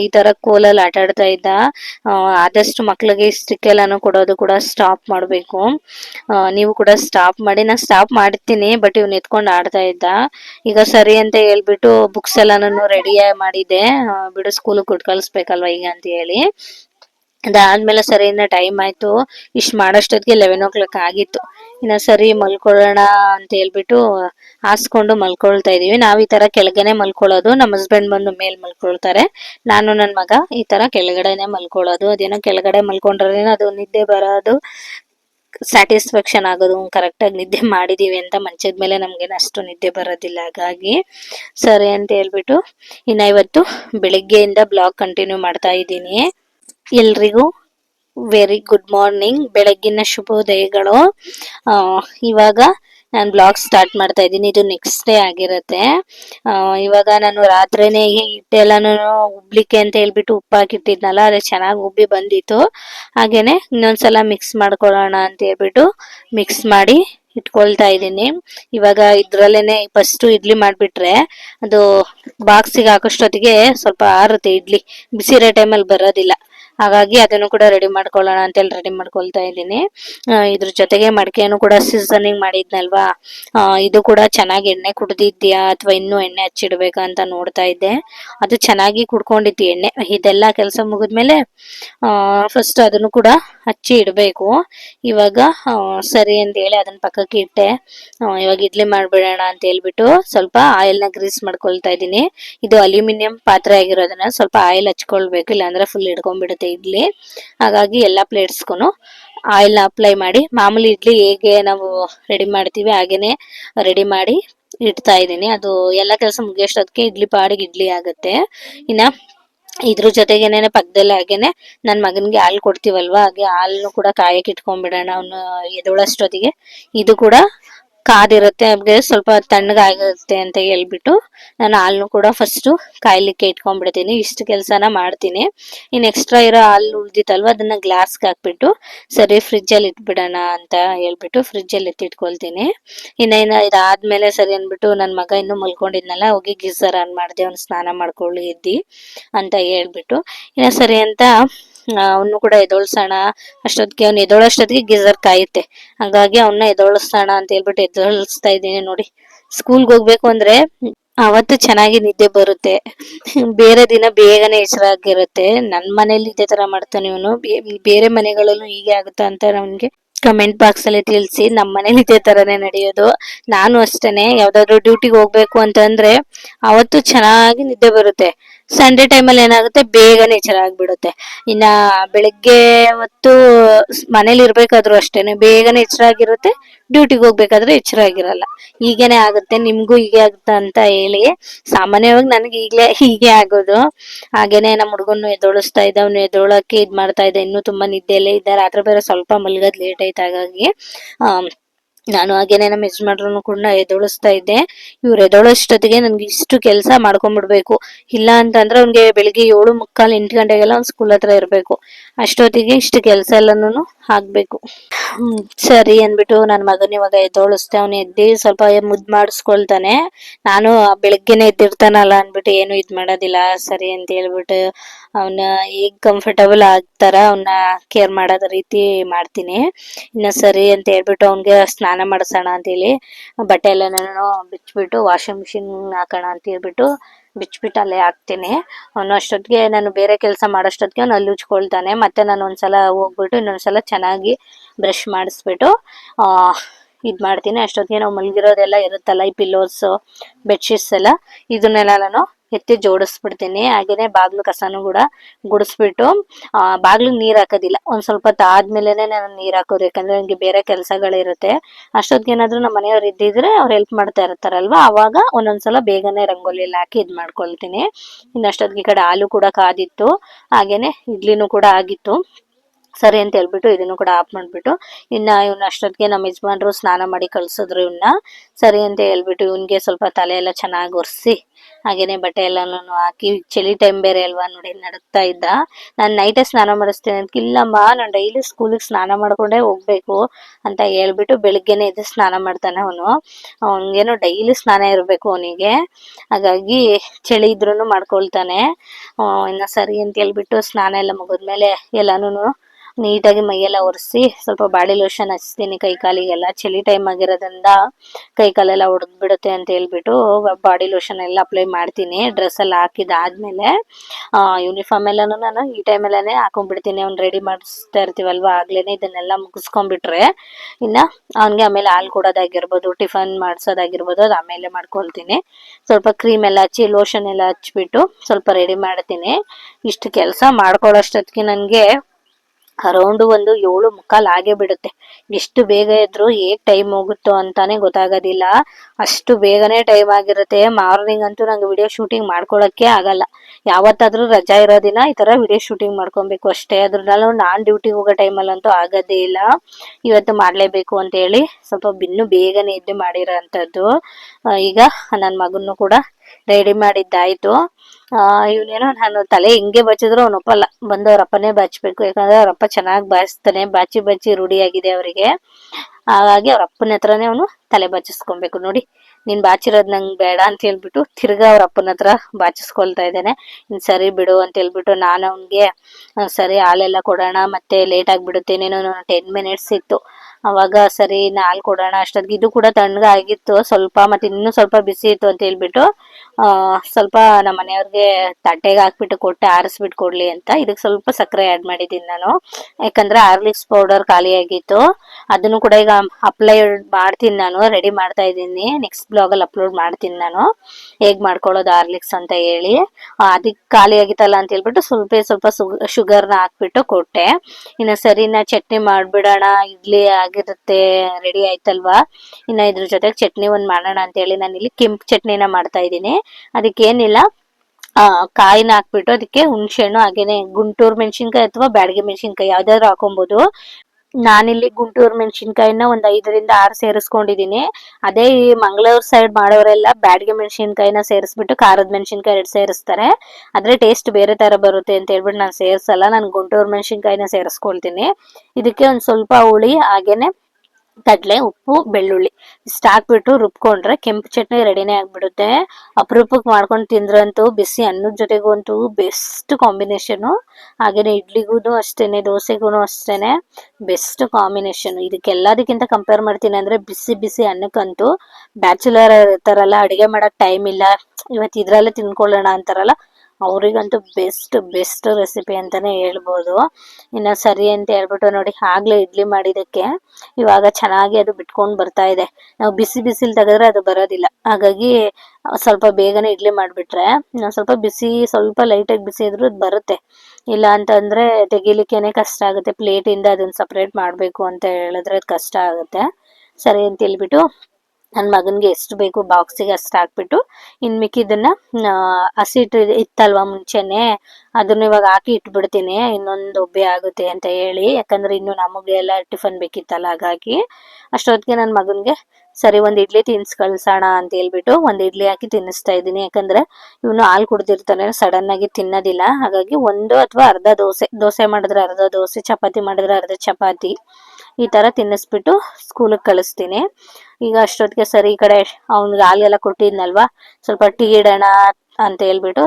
ಈ ತರ ಕೋಲಲ್ಲಿ ಆಟ ಆಡ್ತಾ ಇದ್ದ. ಆದಷ್ಟು ಮಕ್ಳಿಗೆ ಸ್ಟಿಕ್ ಎಲ್ಲಾನು ಕೊಡೋದು ಕೂಡ ಸ್ಟಾಪ್ ಮಾಡಬೇಕು. ನೀವು ಕೂಡ ಸ್ಟಾಪ್ ಮಾಡಿ ನಾನು ಸ್ಟಾಪ್ ಮಾಡ್ತೀನಿ ಬಟ್ ಇವ್ನ ಎತ್ಕೊಂಡು ಆಡ್ತಾ ಇದ್ದ. ಈಗ ಸರಿ ಅಂತ ಹೇಳ್ಬಿಟ್ಟು ಬುಕ್ಸ್ ಎಲ್ಲಾನು ರೆಡಿ ಮಾಡಿದ್ದೆ. ಆ, ಬಿಡು ಸ್ಕೂಲ್ ಕೊಟ್ಟು ಕಳಿಸ್ಬೇಕಲ್ವಾ ಈಗ ಅಂತ ಹೇಳಿ. ಅದಾದ್ಮೇಲೆ ಸರಿ ಇನ್ನ ಟೈಮ್ ಆಯ್ತು. ಇಷ್ಟು ಮಾಡೋಷ್ಟೊತ್ತಿಗೆ ಲೆವೆನ್ ಓ ಕ್ಲಾಕ್ ಆಗಿತ್ತು. ಇನ್ನ ಸರಿ ಮಲ್ಕೊಳ್ಳೋಣ ಅಂತ ಹೇಳ್ಬಿಟ್ಟು ಹಾಸ್ಕೊಂಡು ಮಲ್ಕೊಳ್ತಾ ಇದೀವಿ. ನಾವ್ ಈ ತರ ಕೆಳಗನೆ ಮಲ್ಕೊಳ್ಳೋದು ನಮ್ಮ ಹಸ್ಬೆಂಡ್ ಬಂದು ಮೇಲ್ ಮಲ್ಕೊಳ್ತಾರೆ. ನಾನು ನನ್ನ ಮಗ ಈ ತರ ಕೆಳಗಡೆನೆ ಮಲ್ಕೊಳ್ಳೋದು. ಅದೇನೋ ಕೆಳಗಡೆ ಮಲ್ಕೊಂಡ್ರೆ ಅದು ನಿದ್ದೆ ಬರೋದು ಸ್ಯಾಟಿಸ್ಫ್ಯಾಕ್ಷನ್ ಆಗೋದು ಕರೆಕ್ಟ್ ಆಗಿ ನಿದ್ದೆ ಮಾಡಿದೀವಿ ಅಂತ ಮಂಚದ ಮೇಲೆ ನಮ್ಗೇನು ಅಷ್ಟು ನಿದ್ದೆ ಬರೋದಿಲ್ಲ. ಹಾಗಾಗಿ ಸರಿ ಅಂತ ಹೇಳ್ಬಿಟ್ಟು ಇನ್ನ ಇವತ್ತು ಬೆಳಿಗ್ಗೆಯಿಂದ ಬ್ಲಾಗ್ ಕಂಟಿನ್ಯೂ ಮಾಡ್ತಾ ಇದ್ದೀನಿ. ಎಲ್ರಿಗೂ ವೆರಿ ಗುಡ್ ಮಾರ್ನಿಂಗ್ ಬೆಳಗ್ಗಿನ ಶುಭೋದಯಗಳು. ಇವಾಗ ನಾನು ಬ್ಲಾಗ್ ಸ್ಟಾರ್ಟ್ ಮಾಡ್ತಾ ಇದ್ದೀನಿ. ಇದು ನೆಕ್ಸ್ಟ್ ಡೇ ಆಗಿರುತ್ತೆ. ಇವಾಗ ನಾನು ರಾತ್ರಿನೇ ಹಿಟ್ಟೆಲ್ಲಾನು ಉಬ್ಲಿಕ್ಕೆ ಅಂತ ಹೇಳ್ಬಿಟ್ಟು ಉಪ್ಪು ಹಾಕಿಟ್ಟಿದ್ನಲ್ಲ ಅದು ಚೆನ್ನಾಗಿ ಉಬ್ಬಿ ಬಂದಿತ್ತು. ಹಾಗೇನೆ ಇನ್ನೊಂದ್ಸಲ ಮಿಕ್ಸ್ ಮಾಡ್ಕೊಳ್ಳೋಣ ಅಂತ ಹೇಳ್ಬಿಟ್ಟು ಮಿಕ್ಸ್ ಮಾಡಿ ಇಟ್ಕೊಳ್ತಾ ಇದ್ದೀನಿ. ಇವಾಗ ಇದ್ರಲ್ಲೇನೆ ಫಸ್ಟ್ ಇಡ್ಲಿ ಮಾಡಿಬಿಟ್ರೆ, ಅದು ಬಾಕ್ಸಿಗೆ ಹಾಕೋಷ್ಟೊತ್ತಿಗೆ ಸ್ವಲ್ಪ ಆರುತ್ತೆ ಇಡ್ಲಿ. ಬಿಸಿರೋ ಟೈಮಲ್ಲಿ ಬರೋದಿಲ್ಲ. ಹಾಗಾಗಿ ಅದನ್ನು ಕೂಡ ರೆಡಿ ಮಾಡ್ಕೊಳ್ಳೋಣ ಅಂತೇಳಿ ರೆಡಿ ಮಾಡ್ಕೊಳ್ತಾ ಇದ್ದೀನಿ. ಇದ್ರ ಜೊತೆಗೆ ಮಡಿಕೆಯನ್ನು ಕೂಡ ಸೀಸನಿಂಗ್ ಮಾಡಿದ್ನಲ್ವಾ? ಇದು ಕೂಡ ಚೆನ್ನಾಗಿ ಎಣ್ಣೆ ಕುಡ್ದಿದ್ಯಾ ಅಥವಾ ಇನ್ನೂ ಎಣ್ಣೆ ಹಚ್ಚಿಡ್ಬೇಕಾ ಅಂತ ನೋಡ್ತಾ ಇದ್ದೆ. ಅದು ಚೆನ್ನಾಗಿ ಕುಡ್ಕೊಂಡಿತ್ತು ಎಣ್ಣೆ. ಇದೆಲ್ಲ ಕೆಲಸ ಮುಗಿದ್ಮೇಲೆ ಫಸ್ಟ್ ಅದನ್ನು ಕೂಡ ಹಚ್ಚಿ ಇಡಬೇಕು. ಇವಾಗ ಸರಿ ಅಂತ ಹೇಳಿ ಅದನ್ನ ಪಕ್ಕಕ್ಕೆ ಇಟ್ಟೆ. ಇವಾಗ ಇಡ್ಲಿ ಮಾಡ್ಬಿಡೋಣ ಅಂತ ಹೇಳ್ಬಿಟ್ಟು ಸ್ವಲ್ಪ ಆಯಿಲ್ನ ಗ್ರೀಸ್ ಮಾಡ್ಕೊಳ್ತಾ ಇದ್ದೀನಿ. ಇದು ಅಲ್ಯೂಮಿನಿಯಂ ಪಾತ್ರೆ ಆಗಿರೋದನ್ನ ಸ್ವಲ್ಪ ಆಯಿಲ್ ಹಚ್ಕೊಳ್ಬೇಕು, ಇಲ್ಲಾಂದ್ರೆ ಫುಲ್ ಹಿಡ್ಕೊಂಡ್ಬಿಡುತ್ತೆ. ಇಡ್ಲಿ. ಹಾಗಾಗಿ ಎಲ್ಲ ಪ್ಲೇಟ್ಸ್ಗೂ ಆಯಿಲ್ನ ಅಪ್ಲೈ ಮಾಡಿ. ಮಾಮೂಲಿ ಇಡ್ಲಿ ಹೇಗೆ ನಾವು ರೆಡಿ ಮಾಡ್ತೀವಿ ಹಾಗೇನೆ ರೆಡಿ ಮಾಡಿ ಇಡ್ತಾ ಇದ್ದೀನಿ. ಅದು ಎಲ್ಲ ಕೆಲಸ ಮುಗಿಯೋಷ್ಟೊತ್ತಿಗೆ ಇಡ್ಲಿ ಪಾಡಿಗೆ ಇಡ್ಲಿ ಆಗುತ್ತೆ. ಇನ್ನ ಇದ್ರ ಜೊತೆಗೇನೆ ಪಕ್ಕದಲ್ಲಿ ಹಾಗೇನೆ ನನ್ನ ಮಗನಿಗೆ ಹಾಲು ಕೊಡ್ತೀವಲ್ವಾ? ಹಾಗೆ ಹಾಲನ್ನು ಕೂಡ ಕಾಯಕ್ಕೆ ಇಟ್ಕೊಂಡ್ಬಿಡೋಣ ಅವನು ಎದೊಳಷ್ಟೊತ್ತಿಗೆ. ಇದು ಕೂಡ ಕಾದಿರುತ್ತೆ, ನಮಗೆ ಸ್ವಲ್ಪ ತಣ್ಣಗಾಗುತ್ತೆ ಅಂತ ಹೇಳ್ಬಿಟ್ಟು ನಾನು ಹಾಲನ್ನು ಕೂಡ ಫಸ್ಟು ಕಾಯ್ಲಿಕ್ಕೆ ಇಟ್ಕೊಂಡ್ಬಿಡ್ತೀನಿ, ಇಷ್ಟು ಕೆಲಸನ ಮಾಡ್ತೀನಿ. ಇನ್ನು ಎಕ್ಸ್ಟ್ರಾ ಇರೋ ಹಾಲು ಉಳ್ದಿತ್ತಲ್ವ, ಅದನ್ನ ಗ್ಲಾಸ್ಗೆ ಹಾಕ್ಬಿಟ್ಟು ಸರಿ ಫ್ರಿಜ್ಜಲ್ಲಿ ಇಟ್ಬಿಡೋಣ ಅಂತ ಹೇಳ್ಬಿಟ್ಟು ಫ್ರಿಜ್ಜಲ್ಲಿ ಎತ್ತಿಟ್ಕೊಳ್ತೀನಿ. ಇನ್ನು ಇನ್ನು ಇದಾದ್ಮೇಲೆ ಸರಿ ಅಂದ್ಬಿಟ್ಟು ನನ್ನ ಮಗ ಇನ್ನೂ ಮಲ್ಕೊಂಡಿದ್ನಲ್ಲ, ಹೋಗಿ ಗೀಸರ್ ಆನ್ ಮಾಡಿದೆ, ಅವ್ನು ಸ್ನಾನ ಮಾಡ್ಕೊಳ್ಳಿ ಎದ್ದಿ ಅಂತ ಹೇಳ್ಬಿಟ್ಟು ಇನ್ನು ಸರಿ ಅಂತ ಅವನು ಕೂಡ ಎದೊಳ್ಸೋಣ. ಅಷ್ಟೊತ್ತಿಗೆ ಅವ್ನು ಎದೊಳಷ್ಟೊತ್ತಿಗೆ ಗೀಸರ್ ಕಾಯುತ್ತೆ. ಹಾಗಾಗಿ ಅವನ್ನ ಎದೊಳಿಸೋಣ ಅಂತ ಹೇಳ್ಬಿಟ್ಟು ಎದೊಳಿಸ್ತಾ ಇದ್ದೀನಿ ನೋಡಿ. ಸ್ಕೂಲ್ಗೆ ಹೋಗ್ಬೇಕು ಅಂದ್ರೆ ಅವತ್ತು ಚೆನ್ನಾಗಿ ನಿದ್ದೆ ಬರುತ್ತೆ. ಬೇರೆ ದಿನ ಬೇಗನೆ ಹೆಸರಾಗಿರುತ್ತೆ ನನ್ನ ಮನೇಲಿ ಇದೇ ತರ ಮಾಡ್ತಾನೆ ಇವನು. ಬೇರೆ ಮನೆಗಳಲ್ಲೂ ಹೀಗೆ ಆಗುತ್ತಾ ಅಂತ ನಮ್ಗೆ ಕಮೆಂಟ್ ಬಾಕ್ಸ್ ಅಲ್ಲಿ ತಿಳಿಸಿ ನಮ್ಮ ಮನೇಲಿ ಇದೇ ತರನೇ ನಡೆಯೋದು. ನಾನು ಅಷ್ಟೇನೆ. ಯಾವ್ದಾದ್ರು ಡ್ಯೂಟಿಗೆ ಹೋಗ್ಬೇಕು ಅಂತಂದ್ರೆ ಅವತ್ತು ಚೆನ್ನಾಗಿ ನಿದ್ದೆ ಬರುತ್ತೆ. ಸಂಡೇ ಟೈಮಲ್ಲಿ ಏನಾಗುತ್ತೆ? ಬೇಗನೆ ಎಚ್ಚರ ಆಗ್ಬಿಡುತ್ತೆ ಇನ್ನ ಬೆಳಗ್ಗೆ ಹೊತ್ತು ಮನೇಲಿ ಇರ್ಬೇಕಾದ್ರೂ ಅಷ್ಟೇನೆ, ಬೇಗನೆ ಎಚ್ಚರ ಆಗಿರುತ್ತೆ ಡ್ಯೂಟಿಗೆ ಹೋಗ್ಬೇಕಾದ್ರೆ ಎಚ್ಚರ ಆಗಿರಲ್ಲ ಹೀಗೇನೆ ಆಗುತ್ತೆ, ನಿಮ್ಗೂ ಹೀಗೆ ಆಗುತ್ತೆ ಅಂತ ಹೇಳಿ. ಸಾಮಾನ್ಯವಾಗಿ ನನಗೆ ಈಗಲೇ ಹೀಗೆ ಆಗೋದು. ಹಾಗೇನೆ ನಮ್ಮ ಹುಡುಗನ್ನು ಎದ್ದೊಳಿಸ್ತಾ ಇದ್ದ, ಅವ್ನು ಎದ್ದೊಳಕ್ಕೆ ಇದ್ ಮಾಡ್ತಾ ಇದ್ದ, ಇನ್ನೂ ತುಂಬಾ ನಿದ್ದೆಯಲ್ಲೇ ಇದ್ದ. ರಾತ್ರಿ ಬೇರೆ ಸ್ವಲ್ಪ ಮಲ್ಗದ್ ಲೇಟ್ ಆಯ್ತು ಹಾಗಾಗಿ ನಾನು ಹಾಗೇನೆ ನಮ್ಮ ಯಜಮಾನ್ರನ್ನು ಕೂಡ ಎದೊಳಿಸ್ತಾ ಇದ್ದೆ. ಇವ್ರು ಎದೊಳಷ್ಟೊತ್ತಿಗೆ ನನ್ಗೆ ಇಷ್ಟು ಕೆಲಸ ಮಾಡ್ಕೊಂಡ್ಬಿಡ್ಬೇಕು ಇಲ್ಲ ಅಂತಂದ್ರೆ ಅವ್ನಿಗೆ ಬೆಳಿಗ್ಗೆ ಏಳು ಮುಕ್ಕಾಲು ಎಂಟು ಗಂಟೆಗೆಲ್ಲ ಅವ್ನು ಸ್ಕೂಲ್ ಹತ್ರ ಇರಬೇಕು. ಅಷ್ಟೊತ್ತಿಗೆ ಇಷ್ಟು ಕೆಲಸ ಎಲ್ಲನೂ ಹಾಕ್ಬೇಕು ಸರಿ ಅಂದ್ಬಿಟ್ಟು ನನ್ನ ಮಗನ ಇವಾಗ ಎದ್ದೊಳಿಸ್ದೆ ಅವ್ನು ಎದ್ದಿ ಸ್ವಲ್ಪ ಮುದ್ದು ಮಾಡಿಸ್ಕೊಳ್ತಾನೆ. ನಾನು ಬೆಳಗ್ಗೆನೆ ಎದ್ದಿರ್ತಾನಲ್ಲ ಅಂದ್ಬಿಟ್ಟು ಏನು ಇದ್ ಮಾಡೋದಿಲ್ಲ, ಸರಿ ಅಂತ ಹೇಳ್ಬಿಟ್ಟು ಅವನ ಹೇಗ್ ಕಂಫರ್ಟಬಲ್ ಆಗ್ತಾರ ಅವನ್ನ ಕೇರ್ ಮಾಡೋದ ರೀತಿ ಮಾಡ್ತೀನಿ. ಇನ್ನ ಸರಿ ಅಂತ ಹೇಳ್ಬಿಟ್ಟು ಅವನ್ಗೆ ಸ್ನಾನ ಮಾಡಿಸೋಣ ಅಂತೇಳಿ ಬಟ್ಟೆ ಎಲ್ಲ ನಾನು ವಾಷಿಂಗ್ ಮಿಷಿನ್ ಹಾಕೋಣ ಅಂತ ಹೇಳ್ಬಿಟ್ಟು ಬಿಚ್ಬಿಟ್ಟು ಅಲ್ಲೇ ಹಾಕ್ತೀನಿ. ಅವನು ಅಷ್ಟೊತ್ತಿಗೆ ನಾನು ಬೇರೆ ಕೆಲಸ ಮಾಡೋಷ್ಟೊತ್ತಿಗೆ ಅವ್ನು ಅಲ್ಲಿ ಉಜ್ಕೊಳ್ತಾನೆ. ಮತ್ತೆ ನಾನು ಒಂದ್ಸಲ ಹೋಗ್ಬಿಟ್ಟು ಇನ್ನೊಂದ್ಸಲ ಚೆನ್ನಾಗಿ ಬ್ರಷ್ ಮಾಡಿಸ್ಬಿಟ್ಟು ಇದ್ ಮಾಡ್ತೀನಿ. ಅಷ್ಟೊತ್ತಿಗೆ ನಾವು ಮಲಗಿರೋದೆಲ್ಲ ಇರುತ್ತಲ್ಲ, ಈ ಪಿಲ್ಲೋಸ್ ಬೆಡ್ಶೀಟ್ಸ್ ಎಲ್ಲ ಇದನ್ನೆಲ್ಲ ನಾನು ಎತ್ತಿ ಜೋಡಿಸ್ಬಿಡ್ತೀನಿ. ಹಾಗೇನೆ ಬಾಗ್ಲು ಕಸನು ಕೂಡ ಗುಡಿಸ್ಬಿಟ್ಟು, ಆ, ಬಾಗ್ಲು ನೀರ್ ಹಾಕೋದಿಲ್ಲ. ಒಂದ್ ಸ್ವಲ್ಪ ಆದ್ಮೇಲೆನೆ ನಾನು ನೀರ್ ಹಾಕೋದು, ಯಾಕಂದ್ರೆ ನನಗೆ ಬೇರೆ ಕೆಲಸಗಳಿರುತ್ತೆ. ಅಷ್ಟೊತ್ತಿಗೆ ಏನಾದ್ರು ನಮ್ಮ ಮನೆಯವ್ರು ಇದ್ದಿದ್ರೆ ಅವ್ರು ಹೆಲ್ಪ್ ಮಾಡ್ತಾ ಇರ್ತಾರಲ್ವಾ? ಅವಾಗ ಒಂದೊಂದ್ಸಲ ಬೇಗನೆ ರಂಗೋಲಿ ಎಲ್ಲ ಹಾಕಿ ಇದ್ ಮಾಡ್ಕೊಳ್ತೀನಿ. ಇನ್ನಷ್ಟೊತ್ತಿಗೆ ಈ ಕಡೆ ಹಾಲು ಕೂಡ ಕಾದಿತ್ತು. ಹಾಗೇನೆ, ಇಡ್ಲಿನೂ ಕೂಡ ಆಗಿತ್ತು. ಸರಿ ಅಂತ ಹೇಳ್ಬಿಟ್ಟು ಇದನ್ನು ಕೂಡ ಆಫ್ ಮಾಡ್ಬಿಟ್ಟು, ಇನ್ನ ಇವ್ನ ಅಷ್ಟೊತ್ತಿಗೆ ನಮ್ಮ ಯಜಮಾನ್ರು ಸ್ನಾನ ಮಾಡಿ ಕಳ್ಸಿದ್ರು ಇವನ್ನ ಸರಿ ಅಂತ ಹೇಳ್ಬಿಟ್ಟು ಇವನ್ಗೆ ಸ್ವಲ್ಪ ತಲೆ ಎಲ್ಲ ಚೆನ್ನಾಗಿ ಒರೆಸಿ, ಹಾಗೇನೆ ಬಟ್ಟೆ ಎಲ್ಲಾನು ಹಾಕಿ, ಚಳಿ ಟೈಮ್ ಬೇರೆ ಅಲ್ವಾ ನೋಡಿ ನಡುಕ್ತಾ ಇದ್ದ. ನಾನು ನೈಟೇ ಸ್ನಾನ ಮಾಡಿಸ್ತೇನೆ ಅಂತ ಇಲ್ಲಮ್ಮ, ನಾನು ಡೈಲಿ ಸ್ಕೂಲಿಗೆ ಸ್ನಾನ ಮಾಡ್ಕೊಂಡೇ ಹೋಗ್ಬೇಕು ಅಂತ ಹೇಳ್ಬಿಟ್ಟು ಬೆಳಿಗ್ಗೆನೆ ಎದ್ದು ಸ್ನಾನ ಮಾಡ್ತಾನೆ ಅವನು. ಅವನಿಗೇನೋ ಡೈಲಿ ಸ್ನಾನ ಇರಬೇಕು ಅವನಿಗೆ. ಹಾಗಾಗಿ ಚಳಿ ಇದ್ರೂ ಮಾಡ್ಕೊಳ್ತಾನೆ. ಇನ್ನ ಸರಿ ಅಂತ ಹೇಳ್ಬಿಟ್ಟು ಸ್ನಾನ ಎಲ್ಲ ಮುಗಿದ್ಮೇಲೆ ಎಲ್ಲಾನು ನೀಟಾಗಿ ಮೈಯೆಲ್ಲ ಒರೆಸಿ ಸ್ವಲ್ಪ ಬಾಡಿ ಲೋಷನ್ ಹಚ್ತೀನಿ ಕೈ ಕಾಲಿಗೆಲ್ಲ. ಚಳಿ ಟೈಮ್ ಆಗಿರೋದ್ರಿಂದ ಕೈ ಕಾಲೆಲ್ಲ ಒಡೆದು ಬಿಡುತ್ತೆ ಅಂತ ಹೇಳ್ಬಿಟ್ಟು ಬಾಡಿ ಲೋಷನ್ ಎಲ್ಲ ಅಪ್ಲೈ ಮಾಡ್ತೀನಿ. ಡ್ರೆಸ್ ಎಲ್ಲ ಹಾಕಿದಾದ್ಮೇಲೆ ಯೂನಿಫಾರ್ಮ್ ಎಲ್ಲಾನು ನಾನು ಈ ಟೈಮಲ್ಲೇ ಹಾಕೊಂಡ್ಬಿಡ್ತೀನಿ. ಅವ್ನು ರೆಡಿ ಮಾಡಿಸ್ತಾ ಇರ್ತೀವಲ್ವಾ? ಆಗ್ಲೇನೆ ಇದನ್ನೆಲ್ಲ ಮುಗಿಸ್ಕೊಂಡ್ಬಿಟ್ರೆ ಇನ್ನ ಅವ್ನಿಗೆ ಆಮೇಲೆ ಹಾಲು ಕೊಡೋದಾಗಿರ್ಬೋದು, ಟಿಫನ್ ಮಾಡಿಸೋದಾಗಿರ್ಬೋದು, ಅದು ಆಮೇಲೆ ಮಾಡ್ಕೊಳ್ತೀನಿ. ಸ್ವಲ್ಪ ಕ್ರೀಮ್ ಎಲ್ಲ ಹಚ್ಚಿ ಲೋಷನ್ ಎಲ್ಲ ಹಚ್ಬಿಟ್ಟು ಸ್ವಲ್ಪ ರೆಡಿ ಮಾಡ್ತೀನಿ. ಇಷ್ಟು ಕೆಲಸ ಮಾಡ್ಕೊಳ್ಳೋಷ್ಟೊತ್ತಿಗೆ ನನಗೆ ಅರೌಂಡ್ ಒಂದು ಏಳು ಮುಕ್ಕಾಲ್ ಆಗೇ ಬಿಡುತ್ತೆ. ಎಷ್ಟು ಬೇಗ ಇದ್ರು ಹೇಗ್ ಟೈಮ್ ಹೋಗುತ್ತೋ ಅಂತಾನೆ ಗೊತ್ತಾಗೋದಿಲ್ಲ. ಅಷ್ಟು ಬೇಗನೆ ಟೈಮ್ ಆಗಿರುತ್ತೆ. ಮಾರ್ನಿಂಗ್ ಅಂತೂ ನಂಗೆ ವಿಡಿಯೋ ಶೂಟಿಂಗ್ ಮಾಡ್ಕೊಳಕ್ಕೆ ಆಗಲ್ಲ. ಯಾವತ್ತಾದ್ರೂ ರಜಾ ಇರೋ ದಿನ ಈ ತರ ವಿಡಿಯೋ ಶೂಟಿಂಗ್ ಮಾಡ್ಕೊಬೇಕು ಅಷ್ಟೇ. ಅದ್ರಲ್ಲೂ ನಾನ್ ಡ್ಯೂಟಿಗೆ ಹೋಗೋ ಟೈಮಲ್ಲಂತೂ ಆಗೋದೇ ಇಲ್ಲ. ಇವತ್ತು ಮಾಡ್ಲೇಬೇಕು ಅಂತ ಹೇಳಿ ಸ್ವಲ್ಪ ಬಿನ್ನು ಬೇಗನೆ ಇದ್ದು ಮಾಡಿರೋ ಅಂಥದ್ದು. ಈಗ ನನ್ನ ಮಗನ್ನು ಕೂಡ ರೆಡಿ ಮಾಡಿದ್ದಾಯ್ತು. ಆ, ಇವನೇನೋ ನಾನು ತಲೆ ಹಿಂಗೆ ಬಚ್ಚಿದ್ರು ಅವ್ನ ಒಪ್ಪಲ್ಲ ಬಂದು ಅಪ್ಪನೇ ಬಾಚ್ಬೇಕು. ಯಾಕಂದ್ರೆ ಅವ್ರ ಅಪ್ಪ ಚೆನ್ನಾಗಿ ಬಾಚ್ತಾನೆ, ಬಾಚಿ ಬಾಚಿ ರೂಢಿಯಾಗಿದೆ ಅವರಿಗೆ. ಹಾಗಾಗಿ ಅವ್ರ ಅಪ್ಪನ ಹತ್ರನೇ ಅವನು ತಲೆ ಬಾಚಿಸ್ಕೊಬೇಕು. ನೋಡಿ, ನೀನ್ ಬಾಚಿರೋದ್ ನಂಗೆ ಬೇಡ ಅಂತ ಹೇಳ್ಬಿಟ್ಟು ತಿರ್ಗಾ ಅವ್ರ ಅಪ್ಪನ ಹತ್ರ ಬಾಚಿಸ್ಕೊಳ್ತಾ ಇದ್ದಾನೆ. ಇನ್ ಸರಿ ಬಿಡು ಅಂತ ಹೇಳ್ಬಿಟ್ಟು ನಾನು ಅವನ್ಗೆ ಸರಿ, ಹಾಲೆಲ್ಲ ಕೊಡೋಣ, ಮತ್ತೆ ಲೇಟ್ ಆಗ್ಬಿಡುತ್ತೆ ಇನ್ನೇನೋ ಟೆನ್ ಮಿನಿಟ್ಸ್ ಇತ್ತು. ಅವಾಗ ಸರಿ ನಾಲ್ ಕೊಡೋಣ ಅಷ್ಟೊತ್ತಿಗೆ. ಇದು ಕೂಡ ತಣ್ಣಗಾಗಿತ್ತು. ಸ್ವಲ್ಪ ಮತ್ತೆ ಇನ್ನೂ ಸ್ವಲ್ಪ ಬಿಸಿ ಇತ್ತು ಅಂತ ಹೇಳ್ಬಿಟ್ಟು ಸ್ವಲ್ಪ ನಮ್ಮ ಮನೆಯವ್ರಿಗೆ ತಟ್ಟೆಗೆ ಹಾಕ್ಬಿಟ್ಟು ಕೊಟ್ಟೆ ಆರಿಸ್ಬಿಟ್ಟು ಕೊಡ್ಲಿ ಅಂತ ಇದಕ್ಕೆ ಸ್ವಲ್ಪ ಸಕ್ಕರೆ ಆ್ಯಡ್ ಮಾಡಿದ್ದೀನಿ ನಾನು. ಯಾಕಂದ್ರೆ ಆರ್ಲಿಕ್ಸ್ ಪೌಡರ್ ಖಾಲಿಯಾಗಿತ್ತು ಅದನ್ನು ಕೂಡ ಈಗ ಅಪ್ಲೈ ಮಾಡ್ತೀನಿ ನಾನು, ರೆಡಿ ಮಾಡ್ತಾ ಇದ್ದೀನಿ. ನೆಕ್ಸ್ಟ್ ಬ್ಲಾಗಲ್ಲಿ ಅಪ್ಲೋಡ್ ಮಾಡ್ತೀನಿ ನಾನು. ಹೇಗ್ ಮಾಡ್ಕೊಳ್ಳೋದು ಆರ್ಲಿಕ್ಸ್ ಅಂತ ಹೇಳಿ. ಅದಕ್ಕೆ ಖಾಲಿ ಆಗಿತ್ತಲ್ಲ ಅಂತ ಹೇಳ್ಬಿಟ್ಟು ಸ್ವಲ್ಪ ಸ್ವಲ್ಪ ಶುಗರ್ನ ಹಾಕ್ಬಿಟ್ಟು ಕೊಟ್ಟೆ. ಇನ್ನು ಸರಿ ಇನ್ನ ಚಟ್ನಿ ಮಾಡ್ಬಿಡೋಣ, ಇಡ್ಲಿ ಆಗಿರುತ್ತೆ ರೆಡಿ ಆಯ್ತಲ್ವಾ? ಇನ್ನ ಇದ್ರ ಜೊತೆಗೆ ಚಟ್ನಿ ಒಂದ್ ಮಾಡೋಣ ಅಂತ ಹೇಳಿ ನಾನು ಇಲ್ಲಿ ಕೆಂಪು ಚಟ್ನಿನ ಮಾಡ್ತಾ ಇದ್ದೀನಿ. ಅದಕ್ಕೇನಿಲ್ಲ, ಆ, ಕಾಯಿನ ಹಾಕ್ಬಿಟ್ಟು ಅದಕ್ಕೆ ಹುಣಸೆಹಣ್ಣು ಹಾಗೇನೆ, ಗುಂಟೂರು ಮೆಣಸಿನ್ಕಾಯಿ ಅಥವಾ ಬ್ಯಾಡಗಿ ಮೆಣಸಿನ್ಕಾಯಿ ಯಾವ್ದಾದ್ರು ಹಾಕೊಬಹುದು ನಾನಿಲ್ಲಿ ಗುಂಟೂರು ಮೆಣಸಿನ್ಕಾಯಿನ ಒಂದ್ ಐದರಿಂದ ಆರು ಸೇರಿಸ್ಕೊಂಡಿದೀನಿ. ಅದೇ ಈ ಮಂಗಳೂರು ಸೈಡ್ ಮಾಡೋರೆಲ್ಲ ಬ್ಯಾಡ್ಗೆ ಮೆಣಸಿನ್ಕಾಯಿನ ಸೇರಿಸ್ಬಿಟ್ಟು ಖಾರದ ಮೆಣಸಿನ್ಕಾಯಿ ಎರಡು ಸೇರಿಸ್ತಾರೆ. ಆದ್ರೆ ಟೇಸ್ಟ್ ಬೇರೆ ತರ ಬರುತ್ತೆ ಅಂತ ಹೇಳ್ಬಿಟ್ಟು ನಾನು ಸೇರಿಸಲ್ಲ, ನಾನು ಗುಂಟೂರು ಮೆಣಸಿನ್ಕಾಯಿನ ಸೇರಿಸ್ಕೊಳ್ತೀನಿ. ಇದಕ್ಕೆ ಒಂದ್ ಸ್ವಲ್ಪ ಹುಳಿ, ಹಾಗೇನೆ ಕಡಲೆ, ಉಪ್ಪು, ಬೆಳ್ಳುಳ್ಳಿ. ಇಷ್ಟ ಹಾಕ್ಬಿಟ್ಟು ರುಬ್ಕೊಂಡ್ರೆ ಕೆಂಪು ಚಟ್ನಿ ರೆಡಿನೇ ಆಗ್ಬಿಡುತ್ತೆ. ಅಪರೂಪಕ್ಕೆ ಮಾಡ್ಕೊಂಡು ತಿಂದ್ರಂತೂ ಬಿಸಿ ಅನ್ನದ ಜೊತೆಗೂ ಅಂತೂ ಬೆಸ್ಟ್ ಕಾಂಬಿನೇಷನು. ಹಾಗೇನೆ ಇಡ್ಲಿಗೂ ಅಷ್ಟೇನೆ ದೋಸೆಗೂ ಅಷ್ಟೇನೆ ಬೆಸ್ಟ್ ಕಾಂಬಿನೇಷನ್. ಇದಕ್ಕೆಲ್ಲದಕ್ಕಿಂತ ಕಂಪೇರ್ ಮಾಡ್ತೀನಿ ಅಂದ್ರೆ ಬಿಸಿ ಬಿಸಿ ಅನ್ನಕ್ಕಂತೂ ಬ್ಯಾಚುಲರ್ ಇರ್ತಾರಲ್ಲ ಅಡುಗೆ ಮಾಡಕ್ ಟೈಮ್ ಇಲ್ಲ ಇವತ್ತು ಇದ್ರಲ್ಲೇ ತಿನ್ಕೊಳ್ಳೋಣ ಅಂತಾರಲ್ಲ ಅವ್ರಿಗಂತೂ ಬೆಸ್ಟ್ ಬೆಸ್ಟ್ ರೆಸಿಪಿ ಅಂತಾನೆ ಹೇಳ್ಬೋದು. ಇನ್ನ ಸರಿ ಅಂತ ಹೇಳ್ಬಿಟ್ಟು ನೋಡಿ, ಆಗ್ಲೇ ಇಡ್ಲಿ ಮಾಡಿದ್ದಕ್ಕೆ ಇವಾಗ ಚೆನ್ನಾಗಿ ಅದು ಬಿಟ್ಕೊಂಡು ಬರ್ತಾ ಇದೆ. ನಾವು ಬಿಸಿ ಬಿಸಿಲು ತೆಗೆದ್ರೆ ಅದು ಬರೋದಿಲ್ಲ. ಹಾಗಾಗಿ ಸ್ವಲ್ಪ ಬೇಗನೆ ಇಡ್ಲಿ ಮಾಡಿಬಿಟ್ರೆ ಸ್ವಲ್ಪ ಬಿಸಿ, ಸ್ವಲ್ಪ ಲೈಟಾಗಿ ಬಿಸಿ ಇದ್ರೂ ಅದು ಬರುತ್ತೆ. ಇಲ್ಲ ಅಂತಂದರೆ ತೆಗಿಲಿಕ್ಕೇನೆ ಕಷ್ಟ ಆಗುತ್ತೆ. ಪ್ಲೇಟಿಂದ ಅದನ್ನ ಸಪ್ರೇಟ್ ಮಾಡಬೇಕು ಅಂತ ಹೇಳಿದ್ರೆ ಅದು ಕಷ್ಟ ಆಗುತ್ತೆ. ಸರಿ ಅಂತ ಹೇಳ್ಬಿಟ್ಟು ನನ್ನ ಮಗನಿಗೆ ಎಷ್ಟು ಬೇಕು ಬಾಕ್ಸಿಗೆ ಅಷ್ಟು ಹಾಕ್ಬಿಟ್ಟು ಇನ್ನು ಮಿಕ್ಕಿದನ್ನ ಆ, ಹಸಿ ಹಿಟ್ಟು ಇತ್ತಲ್ವಾ ಮುಂಚೆನೆ ಅದನ್ನ ಇವಾಗ ಹಾಕಿ ಇಟ್ಬಿಡ್ತೀನಿ ಇನ್ನೊಂದು ಒಬ್ಬೆ ಆಗುತ್ತೆ ಅಂತ ಹೇಳಿ. ಯಾಕಂದ್ರೆ ಇನ್ನು ನಮಗೆ ಎಲ್ಲ ಟಿಫನ್ ಬೇಕಿತ್ತಲ್ಲ ಹಾಗಾಗಿ ಅಷ್ಟೊತ್ತಿಗೆ ನನ್ನ ಮಗನಿಗೆ ಸರಿ ಒಂದ್ ಇಡ್ಲಿ ತಿನ್ಸ್ ಕಳ್ಸೋಣ ಅಂತ ಹೇಳ್ಬಿಟ್ಟು ಒಂದ್ ಇಡ್ಲಿ ಹಾಕಿ ತಿನ್ನಿಸ್ತಾ ಇದ್ದೀನಿ. ಯಾಕಂದ್ರೆ ಇವನು ಹಾಲು ಕುಡ್ದಿರ್ತಾನೆ ಸಡನ್ ಆಗಿ ತಿನ್ನೋದಿಲ್ಲ. ಹಾಗಾಗಿ ಒಂದು ಅಥವಾ ಅರ್ಧ ದೋಸೆ ದೋಸೆ ಮಾಡಿದ್ರೆ ಅರ್ಧ ದೋಸೆ ಚಪಾತಿ ಮಾಡಿದ್ರೆ ಅರ್ಧ ಚಪಾತಿ. ಈ ತರ ತಿನ್ನಿಸ್ಬಿಟ್ಟು ಸ್ಕೂಲಿಗೆ ಕಳಿಸ್ತೀನಿ. ಈಗ ಅಷ್ಟೊತ್ತಿಗೆ ಸರಿ ಈ ಕಡೆ ಅವ್ನಿಗೆ ಹಾಲೆಲ್ಲ ಕೊಟ್ಟಿದ್ನಲ್ವಾ? ಸ್ವಲ್ಪ ಟೀ ಇಡೋಣ ಅಂತ ಹೇಳ್ಬಿಟ್ಟು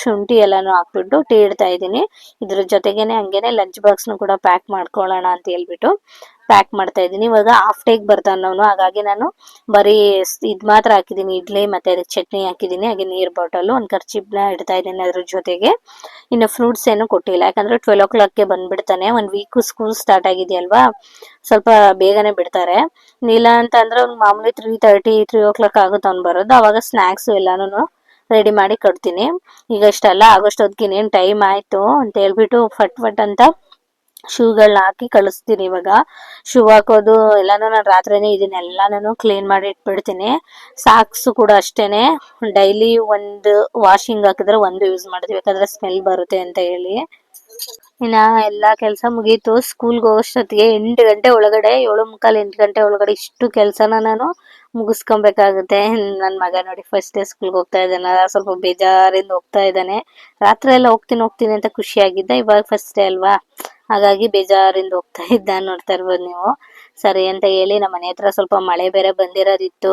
ಶುಂಠಿ ಎಲ್ಲಾನು ಹಾಕ್ಬಿಟ್ಟು ಟೀ ಇಡ್ತಾ ಇದ್ದೀನಿ. ಇದ್ರ ಜೊತೆಗೇನೆ ಹಂಗೇನೆ ಲಂಚ್ ಬಾಕ್ಸ್ನು ಕೂಡ ಪ್ಯಾಕ್ ಮಾಡ್ಕೊಳ್ಳೋಣ ಅಂತ ಹೇಳ್ಬಿಟ್ಟು. ಪ್ಯಾಕ್ ಮಾಡ್ತಾ ಇದ್ದೀನಿ. ಇವಾಗ ಹಾಫ್ ಟೇಕ್ ಬರ್ತಾನವನು ಹಾಗಾಗಿ ನಾನು ಬರೀ ಇದು ಮಾತ್ರ ಹಾಕಿದ್ದೀನಿ. ಇಡ್ಲಿ ಮತ್ತೆ ಅದಕ್ಕೆ ಚಟ್ನಿ ಹಾಕಿದ್ದೀನಿ. ಹಾಗೆ ನೀರು ಬಾಟಲ್ ಒಂದು ಖರ್ಚಿಬ್ನ ಇಡ್ತಾ ಇದ್ದೀನಿ ಅದ್ರ ಜೊತೆಗೆ. ಇನ್ನು ಫ್ರೂಟ್ಸ್ ಏನು ಕೊಟ್ಟಿಲ್ಲ. ಯಾಕಂದ್ರೆ ಟ್ವೆಲ್ ಓ ಕ್ಲಾಕ್ಗೆ ಬಂದ್ಬಿಡ್ತಾನೆ. ಒಂದು ವೀಕು ಸ್ಕೂಲ್ ಸ್ಟಾರ್ಟ್ ಆಗಿದೆಯಲ್ವಾ? ಸ್ವಲ್ಪ ಬೇಗನೆ ಬಿಡ್ತಾರೆ. ಇಲ್ಲ ಅಂತ ಅಂದ್ರೆ ಅವ್ನು ಮಾಮೂಲಿ three thirty three o'clock ಆಗುತ್ತೆ ಅವ್ನು ಬರೋದು. ಅವಾಗ ಸ್ನಾಕ್ಸ್ ಎಲ್ಲಾನು ರೆಡಿ ಮಾಡಿ ಕೊಡ್ತೀನಿ. ಈಗ ಇಷ್ಟೆಲ್ಲ ಆಗೋಷ್ಟೊತ್ತಿಗೆ ಇನ್ನೇನು ಟೈಮ್ ಆಯಿತು ಅಂತ ಹೇಳ್ಬಿಟ್ಟು ಫಟ್ ಫಟ್ ಅಂತ ಶೂಗಳನ್ನ ಹಾಕಿ ಕಳಿಸ್ತೀನಿ ಇವಾಗ. ಶೂ ಹಾಕೋದು ಎಲ್ಲಾನು ನಾನು ರಾತ್ರಿನೇ ಇದನ್ನೆಲ್ಲಾನು ಕ್ಲೀನ್ ಮಾಡಿ ಇಟ್ಬಿಡ್ತೀನಿ. ಸಾಕ್ಸು ಕೂಡ ಅಷ್ಟೇನೆ. ಡೈಲಿ ಒಂದು ವಾಷಿಂಗ್ ಹಾಕಿದ್ರೆ ಒಂದು ಯೂಸ್ ಮಾಡ್ತೀವಿ. ಯಾಕಂದ್ರೆ ಸ್ಮೆಲ್ ಬರುತ್ತೆ ಅಂತ ಹೇಳಿ. ಇನ್ನ ಎಲ್ಲಾ ಕೆಲಸ ಮುಗೀತು. ಸ್ಕೂಲ್ಗೆ ಹೋಗೋಷ್ಟೊತ್ತಿಗೆ ಎಂಟು ಗಂಟೆ ಒಳಗಡೆ, ಏಳು ಮುಕ್ಕಾಲು ಎಂಟು ಗಂಟೆ ಒಳಗಡೆ ಇಷ್ಟು ಕೆಲಸನ ನಾನು ಮುಗಿಸ್ಕೊಬೇಕಾಗುತ್ತೆ. ನನ್ನ ಮಗ ನೋಡಿ ಫಸ್ಟ್ ಡೇ ಸ್ಕೂಲ್ಗೆ ಹೋಗ್ತಾ ಇದ್ದಾನೆ. ಸ್ವಲ್ಪ ಬೇಜಾರಿಂದ ಹೋಗ್ತಾ ಇದ್ದಾನೆ. ರಾತ್ರಿ ಎಲ್ಲ ಹೋಗ್ತೀನಿ ಹೋಗ್ತೀನಿ ಅಂತ ಖುಷಿಯಾಗಿದ್ದ. ಇವಾಗ ಫಸ್ಟ್ ಡೇ ಅಲ್ವಾ? ಹಾಗಾಗಿ ಬೇಜಾರಿಂದ ಹೋಗ್ತಾ [LAUGHS] ಇದ್ದ ನೋಡ್ತಾ ಇರ್ಬೋದು ನೀವು. ಸರಿ ಅಂತ ಹೇಳಿ ನಮ್ಮ ಮನೆ ಹತ್ರ ಸ್ವಲ್ಪ ಮಳೆ ಬೇರೆ ಬಂದಿರೋದಿತ್ತು.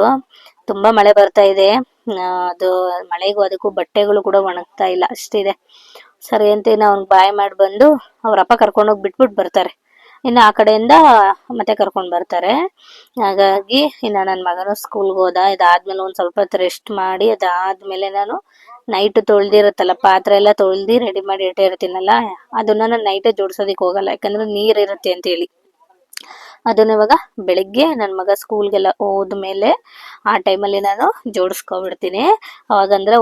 ತುಂಬಾ ಮಳೆ ಬರ್ತಾ ಇದೆ. ಅದು ಮಳೆಗೂ ಅದಕ್ಕೂ ಬಟ್ಟೆಗಳು ಕೂಡ ಒಣಗ್ತಾ ಇಲ್ಲ. ಅಷ್ಟಿದೆ. ಸರಿ ಅಂತ ಇನ್ನು ಅವ್ನಿಗೆ ಬಾಯ್ ಮಾಡಿ ಬಂದು ಅವ್ರ ಅಪ್ಪ ಕರ್ಕೊಂಡೋಗಿ ಬಿಟ್ಬಿಟ್ಟು ಬರ್ತಾರೆ. ಇನ್ನು ಆ ಕಡೆಯಿಂದ ಮತ್ತೆ ಕರ್ಕೊಂಡು ಬರ್ತಾರೆ. ಹಾಗಾಗಿ ಇನ್ನು ನನ್ನ ಮಗನು ಸ್ಕೂಲ್ಗೆ ಹೋದ, ಇದಾದ್ಮೇಲೆ ಒಂದು ಸ್ವಲ್ಪ ಹೊತ್ತು ರೆಸ್ಟ್ ಮಾಡಿ, ಅದಾದ್ಮೇಲೆ ನಾನು ನೈಟ್ ತೊಳ್ದಿರುತ್ತಲ್ಲ, ಪಾತ್ರೆ ಎಲ್ಲ ತೊಳ್ದು ರೆಡಿ ಮಾಡಿ ಇಟ್ಟಿರ್ತೀನಲ್ಲ, ಅದನ್ನ ನಾನು ನೈಟೇ ಜೋಡ್ಸೋದಕ್ಕೆ ಹೋಗಲ್ಲ, ಯಾಕಂದ್ರೆ ನೀರು ಇರುತ್ತೆ ಅಂತ ಹೇಳಿ ಅದನ್ನ ಇವಾಗ ಬೆಳಿಗ್ಗೆ ನನ್ನ ಮಗ ಸ್ಕೂಲ್ಗೆಲ್ಲ ಹೋದ್ಮೇಲೆ ಆ ಟೈಮಲ್ಲಿ ನಾನು ಜೋಡಿಸ್ಕೊಬಿಡ್ತೀನಿ. ಅವಾಗಂದ್ರೆ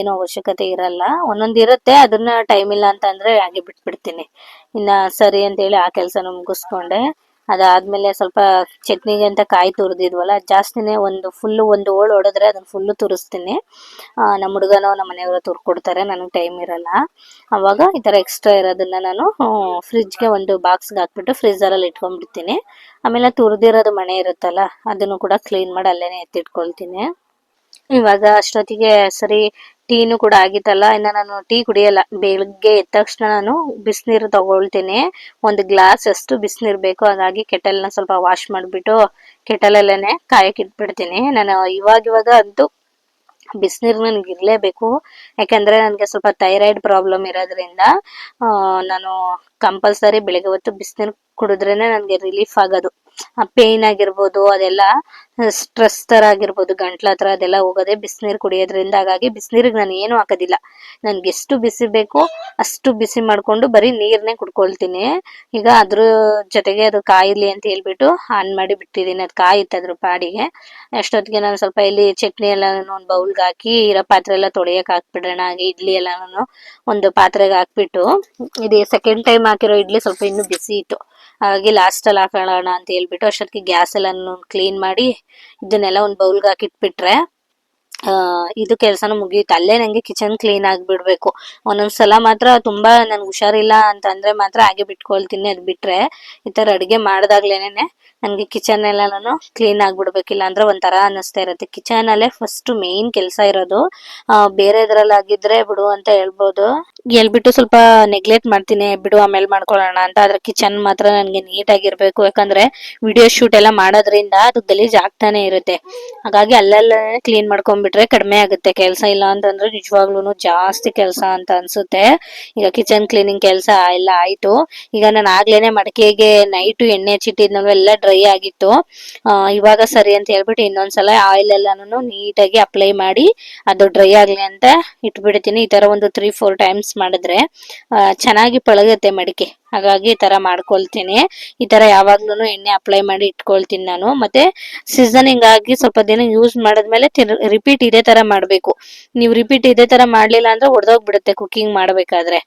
ಏನು ಅವಶ್ಯಕತೆ ಇರಲ್ಲ. ಒಂದೊಂದು ಇರುತ್ತೆ, ಅದನ್ನ ಟೈಮ್ ಇಲ್ಲ ಅಂತ ಅಂದ್ರೆ ಹಾಗೆ ಬಿಟ್ಬಿಡ್ತೀನಿ. ಇನ್ನ ಸರಿ ಅಂತ ಹೇಳಿ ಆ ಕೆಲಸನ ಮುಗಿಸ್ಕೊಂಡೆ. ಅದಾದ್ಮೇಲೆ ಸ್ವಲ್ಪ ಚಟ್ನಿಗೆ ಅಂತ ಕಾಯಿ ತುರಿದಿದ್ವಲ್ಲ ಜಾಸ್ತಿನೇ ಒಂದು ಫುಲ್ಲು ಒಂದು ಹೋಳು ಹೊಡೆದ್ರೆ ಅದನ್ನ ಫುಲ್ಲು ತುರಿಸ್ತೀನಿ. ನಮ್ಮ ಹುಡುಗನೋ ನಮ್ಮ ಮನೆಯವರು ತುರ್ಕೊಡ್ತಾರೆ, ನನಗೆ ಟೈಮ್ ಇರಲ್ಲ. ಅವಾಗ ಈ ಥರ ಎಕ್ಸ್ಟ್ರಾ ಇರೋದನ್ನ ನಾನು ಫ್ರಿಜ್ಗೆ ಒಂದು ಬಾಕ್ಸ್ಗೆ ಹಾಕ್ಬಿಟ್ಟು ಫ್ರೀಝರಲ್ಲಿ ಇಟ್ಕೊಂಡ್ಬಿಡ್ತೀನಿ. ಆಮೇಲೆ ತುರಿದಿರೋದು ಮನೆ ಇರುತ್ತಲ್ಲ, ಅದನ್ನು ಕೂಡ ಕ್ಲೀನ್ ಮಾಡಿ ಅಲ್ಲೇನೆ ಎತ್ತಿಟ್ಕೊಳ್ತೀನಿ. ಇವಾಗ ಅಷ್ಟೊತ್ತಿಗೆ ಸರಿ ಟೀನು ಕೂಡ ಆಗಿತ್ತಲ್ಲ, ಇನ್ನ ನಾನು ಟೀ ಕುಡಿಯಲ್ಲ, ಬೆಳಗ್ಗೆ ಎದ್ದ ತಕ್ಷಣ ನಾನು ಬಿಸಿನೀರು ತಗೊಳ್ತೀನಿ. ಒಂದು ಗ್ಲಾಸ್ ಅಷ್ಟು ಬಿಸಿನೀರು ಬೇಕು, ಹಾಗಾಗಿ ಕೆಟಲ್ನ ಸ್ವಲ್ಪ ವಾಶ್ ಮಾಡಿಬಿಟ್ಟು ಕೆಟಲಲ್ಲೇ ಕಾಯಕ್ಕೆ ಇಟ್ಬಿಡ್ತೀನಿ. ನಾನು ಇವಾಗ ಇವಾಗ ಅಂತೂ ಬಿಸಿನೀರು ನನಗೆ ಇರಲೇಬೇಕು. ಯಾಕಂದ್ರೆ ನನಗೆ ಸ್ವಲ್ಪ ಥೈರಾಯ್ಡ್ ಪ್ರಾಬ್ಲಮ್ ಇರೋದ್ರಿಂದ ನಾನು ಕಂಪಲ್ಸರಿ ಬೆಳಗ್ಗೆ ಹೊತ್ತು ಬಿಸಿನೀರು ಕುಡಿದ್ರೇನೆ ನನಗೆ ರಿಲೀಫ್ ಆಗೋದು. ಪೇನ್ ಆಗಿರ್ಬೋದು, ಅದೆಲ್ಲ ಸ್ಟ್ರೆಸ್ ತರ ಆಗಿರ್ಬೋದು, ಗಂಟ್ಲ ಹತ್ರ ಅದೆಲ್ಲ ಹೋಗೋದೇ ಬಿಸಿನೀರು ಕುಡಿಯೋದ್ರಿಂದ. ಹಾಗಾಗಿ ಬಿಸಿನೀರಿಗೆ ನಾನು ಏನು ಹಾಕೋದಿಲ್ಲ. ನನ್ಗೆ ಎಷ್ಟು ಬಿಸಿ ಬೇಕು ಅಷ್ಟು ಬಿಸಿ ಮಾಡ್ಕೊಂಡು ಬರೀ ನೀರ್ನೇ ಕುಡ್ಕೊಳ್ತೀನಿ. ಈಗ ಅದ್ರ ಜೊತೆಗೆ ಅದು ಕಾಯಿಲಿ ಅಂತ ಹೇಳ್ಬಿಟ್ಟು ಆನ್ ಮಾಡಿ ಬಿಟ್ಟಿದ್ದೀನಿ. ಅದು ಕಾಯಿತ್ತು ಅದ್ರ ಪಾಡಿಗೆ. ಅಷ್ಟೊತ್ತಿಗೆ ನಾನು ಸ್ವಲ್ಪ ಇಲ್ಲಿ ಚಟ್ನಿ ಎಲ್ಲ ಒಂದು ಬೌಲ್ಗೆ ಹಾಕಿ, ಇರೋ ಪಾತ್ರೆ ಎಲ್ಲ ತೊಳೆಯಕ್ಕೆ ಹಾಕ್ಬಿಡೋಣ. ಹಾಗೆ ಇಡ್ಲಿ ಎಲ್ಲಾನು ಒಂದು ಪಾತ್ರೆಗೆ ಹಾಕ್ಬಿಟ್ಟು, ಇದು ಸೆಕೆಂಡ್ ಟೈಮ್ ಹಾಕಿರೋ ಇಡ್ಲಿ ಸ್ವಲ್ಪ ಇನ್ನೂ ಬಿಸಿ ಇತ್ತು. ಹಾಗಾಗಿ ಲಾಸ್ಟಲ್ಲಿ ಹಾಕೋಣ ಅಂತ ಹೇಳ್ಬಿಟ್ಟು ಅಷ್ಟೊತ್ತಿಗೆ ಗ್ಯಾಸ್ ಎಲ್ಲ ಕ್ಲೀನ್ ಮಾಡಿ ಇದನ್ನೆಲ್ಲ ಒಂದು ಬೌಲ್ಗೆ ಹಾಕಿಟ್ಬಿಟ್ರೆ ಇದು ಕೆಲಸನೂ ಮುಗಿಯುತ್ತೆ ಅಲ್ಲೇ ನಂಗೆ ಕಿಚನ್ ಕ್ಲೀನ್ ಆಗಿಬಿಡ್ಬೇಕು. ಒಂದೊಂದ್ಸಲ ಮಾತ್ರ ತುಂಬಾ ನನ್ಗೆ ಹುಷಾರಿಲ್ಲ ಅಂತ ಅಂದ್ರೆ ಮಾತ್ರ ಹಾಗೆ ಬಿಟ್ಕೊಳ್ತೀನಿ ಅದ್ ಬಿಟ್ರೆ. ಈ ತರ ಅಡಿಗೆ ಮಾಡ್ದಾಗ್ಲೇನೆ ನನ್ಗೆ ಕಿಚನ್ ಎಲ್ಲಾನು ಕ್ಲೀನ್ ಆಗ್ಬಿಡ್ಬೇಕಿಲ್ಲ ಅಂದ್ರೆ ಒಂಥರ ಅನ್ನಿಸ್ತಾ ಇರುತ್ತೆ. ಕಿಚನ್ ಅಲ್ಲೇ ಫಸ್ಟ್ ಮೇನ್ ಕೆಲಸ ಇರೋದು. ಆ, ಬೇರೆದ್ರಲ್ಲಾಗಿದ್ರೆ ಬಿಡು ಅಂತ ಹೇಳ್ಬೋದು. ಹೇಳ್ಬಿಟ್ಟು ಸ್ವಲ್ಪ ನೆಗ್ಲೆಕ್ಟ್ ಮಾಡ್ತೀನಿ, ಬಿಡು ಆಮೇಲೆ ಮಾಡ್ಕೊಳ್ಳೋಣ ಅಂತ. ಆದ್ರೆ ಕಿಚನ್ ಮಾತ್ರ ನನಗೆ ನೀಟ್ ಆಗಿರ್ಬೇಕು. ಯಾಕಂದ್ರೆ ವಿಡಿಯೋ ಶೂಟ್ ಎಲ್ಲ ಮಾಡೋದ್ರಿಂದ ಅದು ಗಲೀಜ್ ಆಗ್ತಾನೆ ಇರುತ್ತೆ. ಹಾಗಾಗಿ ಅಲ್ಲೆಲ್ಲ ಕ್ಲೀನ್ ಮಾಡ್ಕೊಂಡ್ಬಿಟ್ರೆ ಕಡಿಮೆ ಆಗುತ್ತೆ. ಕೆಲಸ ಇಲ್ಲ ಅಂತಂದ್ರೆ ನಿಜವಾಗ್ಲೂ ಜಾಸ್ತಿ ಕೆಲಸ ಅಂತ ಅನ್ಸುತ್ತೆ. ಈಗ ಕಿಚನ್ ಕ್ಲೀನಿಂಗ್ ಕೆಲಸ ಎಲ್ಲ ಆಯ್ತು. ಈಗ ನಾನು ಆಗ್ಲೇನೆ ಮಡಕೆಗೆ ನೈಟು ಎಣ್ಣೆ ಹಚ್ಚಿಟ್ಟಿದ್ನಲ್ವ, ಎಲ್ಲ ಡ್ರೈ ಆಗಿತ್ತು. ಇವಾಗ ಸರಿ ಅಂತ ಹೇಳ್ಬಿಟ್ಟು ಇನ್ನೊಂದ್ಸಲ ಆಯಿಲ್ ಎಲ್ಲಾನು ನೀಟಾಗಿ ಅಪ್ಲೈ ಮಾಡಿ, ಅದು ಡ್ರೈ ಆಗ್ಲಿ ಅಂತ ಇಟ್ಬಿಡ್ತೀನಿ. ಈ ತರ ಒಂದು ತ್ರೀ ಫೋರ್ ಟೈಮ್ಸ್ ಮಾಡಿದ್ರೆ ಆ, ಚೆನ್ನಾಗಿ ಪಳಗತ್ತೆ ಮಡಿಕೆ. ಹಾಗಾಗಿ ಈ ತರ ಮಾಡ್ಕೊಳ್ತೀನಿ. ಈ ತರ ಯಾವಾಗ್ಲೂ ಎಣ್ಣೆ ಅಪ್ಲೈ ಮಾಡಿ ಇಟ್ಕೊಳ್ತೀನಿ ನಾನು. ಮತ್ತೆ ಸೀಸನಿಂಗ್ ಆಗಿ ಸ್ವಲ್ಪ ದಿನ ಯೂಸ್ ಮಾಡಿದ್ಮೇಲೆ ರಿಪೀಟ್ ಇದೇ ತರ ಮಾಡ್ಬೇಕು. ನೀವು ರಿಪೀಟ್ ಇದೇ ತರ ಮಾಡ್ಲಿಲ್ಲ ಅಂದ್ರೆ ಒಡೆದೋಗ್ಬಿಡುತ್ತೆ ಕುಕ್ಕಿಂಗ್ ಮಾಡ್ಬೇಕಾದ್ರೆ.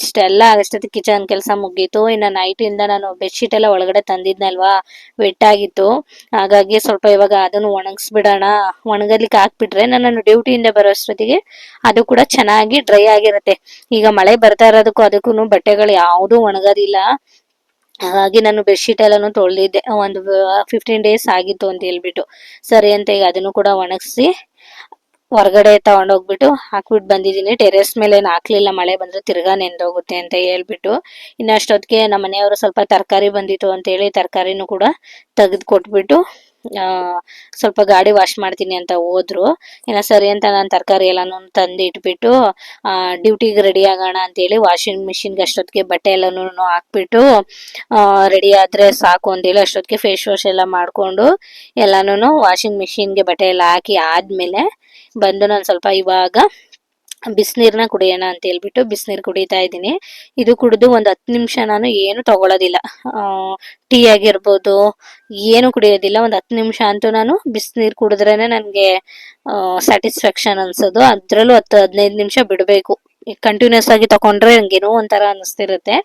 ಇಷ್ಟೆಲ್ಲ ಅಷ್ಟೊತ್ತಿಗೆ ಕಿಚನ್ ಕೆಲಸ ಮುಗೀತು. ಇನ್ನು ನೈಟ್ ಇಂದ ನಾನು ಬೆಡ್ಶೀಟ್ ಎಲ್ಲ ಒಳಗಡೆ ತಂದಿದ್ನಲ್ವಾ? ವೆಟ್ ಆಗಿತ್ತು. ಹಾಗಾಗಿ ಸ್ವಲ್ಪ ಇವಾಗ ಅದನ್ನು ಒಣಗಿಸ್ಬಿಡೋಣ. ಒಣಗಲಿಕ್ಕೆ ಹಾಕ್ಬಿಟ್ರೆ ನಾನು ಡ್ಯೂಟಿಯಿಂದ ಬರೋ ಅಷ್ಟೊತ್ತಿಗೆ ಅದು ಕೂಡ ಚೆನ್ನಾಗಿ ಡ್ರೈ ಆಗಿರುತ್ತೆ. ಈಗ ಮಳೆ ಬರ್ತಾ ಇರೋದಕ್ಕೂ ಅದಕ್ಕೂ ಬಟ್ಟೆಗಳು ಯಾವುದು ಒಣಗೋದಿಲ್ಲ. ಹಾಗಾಗಿ ನಾನು ಬೆಡ್ಶೀಟ್ ಎಲ್ಲಾನು ತೊಳೆದಿದ್ದೆ. ಒಂದು ಫಿಫ್ಟೀನ್ ಡೇಸ್ ಆಗಿತ್ತು ಅಂತ ಹೇಳ್ಬಿಟ್ಟು. ಸರಿ ಅಂತ ಈಗ ಅದನ್ನು ಕೂಡ ಒಣಗಿಸಿ ಹೊರಗಡೆ ತಗೊಂಡೋಗ್ಬಿಟ್ಟು ಹಾಕ್ಬಿಟ್ಟು ಬಂದಿದ್ದೀನಿ. ಟೆರೆಸ್ ಮೇಲೆ ಏನು ಹಾಕ್ಲಿಲ್ಲ. ಮಳೆ ಬಂದ್ರೆ ತಿರ್ಗಾ ನೆಂದೋಗುತ್ತೆ ಅಂತ ಹೇಳ್ಬಿಟ್ಟು. ಇನ್ನು ಅಷ್ಟೊತ್ತಿಗೆ ನಮ್ಮ ಮನೆಯವರು ಸ್ವಲ್ಪ ತರಕಾರಿ ಬಂದಿತ್ತು ಅಂತ ಹೇಳಿ ತರಕಾರಿನೂ ಕೂಡ ತೆಗೆದು ಕೊಟ್ಬಿಟ್ಟು ಸ್ವಲ್ಪ ಗಾಡಿ ವಾಶ್ ಮಾಡ್ತೀನಿ ಅಂತ ಹೋದ್ರು. ಏನೋ ಸರಿ ಅಂತ ನಾನು ತರಕಾರಿ ಎಲ್ಲಾನು ತಂದು ಇಟ್ಬಿಟ್ಟು ಡ್ಯೂಟಿಗೆ ರೆಡಿ ಆಗೋಣ ಅಂತೇಳಿ ವಾಷಿಂಗ್ ಮಿಷಿನ್ಗೆ ಅಷ್ಟೊತ್ತಿಗೆ ಬಟ್ಟೆ ಎಲ್ಲಾನು ಹಾಕ್ಬಿಟ್ಟು ರೆಡಿ ಆದ್ರೆ ಸಾಕು ಅಂತೇಳಿ ಅಷ್ಟೊತ್ತಿಗೆ ಫೇಸ್ ವಾಶ್ ಎಲ್ಲ ಮಾಡಿಕೊಂಡು ಎಲ್ಲಾನು ವಾಷಿಂಗ್ ಮಿಷಿನ್ಗೆ ಬಟ್ಟೆ ಎಲ್ಲ ಹಾಕಿ ಆದ್ಮೇಲೆ ಬಂದು ನಾನು ಸ್ವಲ್ಪ ಇವಾಗ ಬಿಸಿನೀರನ್ನ ಕುಡಿಯೋಣ ಅಂತ ಹೇಳ್ಬಿಟ್ಟು ಬಿಸಿನೀರು ಕುಡಿತಾ ಇದ್ದೀನಿ. ಇದು ಕುಡಿದು ಒಂದು ಹತ್ತು ನಿಮಿಷ ನಾನು ಏನು ತಗೊಳ್ಳೋದಿಲ್ಲ ಟೀ ಆಗಿರ್ಬೋದು, ಏನು ಕುಡಿಯೋದಿಲ್ಲ. ಒಂದು ಹತ್ತು ನಿಮಿಷ ಅಂತೂ ನಾನು ಬಿಸಿನೀರು ಕುಡಿದ್ರೇನೆ ನನಗೆ ಸ್ಯಾಟಿಸ್ಫ್ಯಾಕ್ಷನ್ ಅನ್ಸೋದು. ಅದರಲ್ಲೂ ಹತ್ತು ಹದಿನೈದು ನಿಮಿಷ ಬಿಡಬೇಕು. ಕಂಟಿನ್ಯೂಸ್ ಆಗಿ ತಗೊಂಡ್ರೆ ನನಗೇನೋ ಒಂಥರ ಅನಿಸ್ತಿರುತ್ತೆ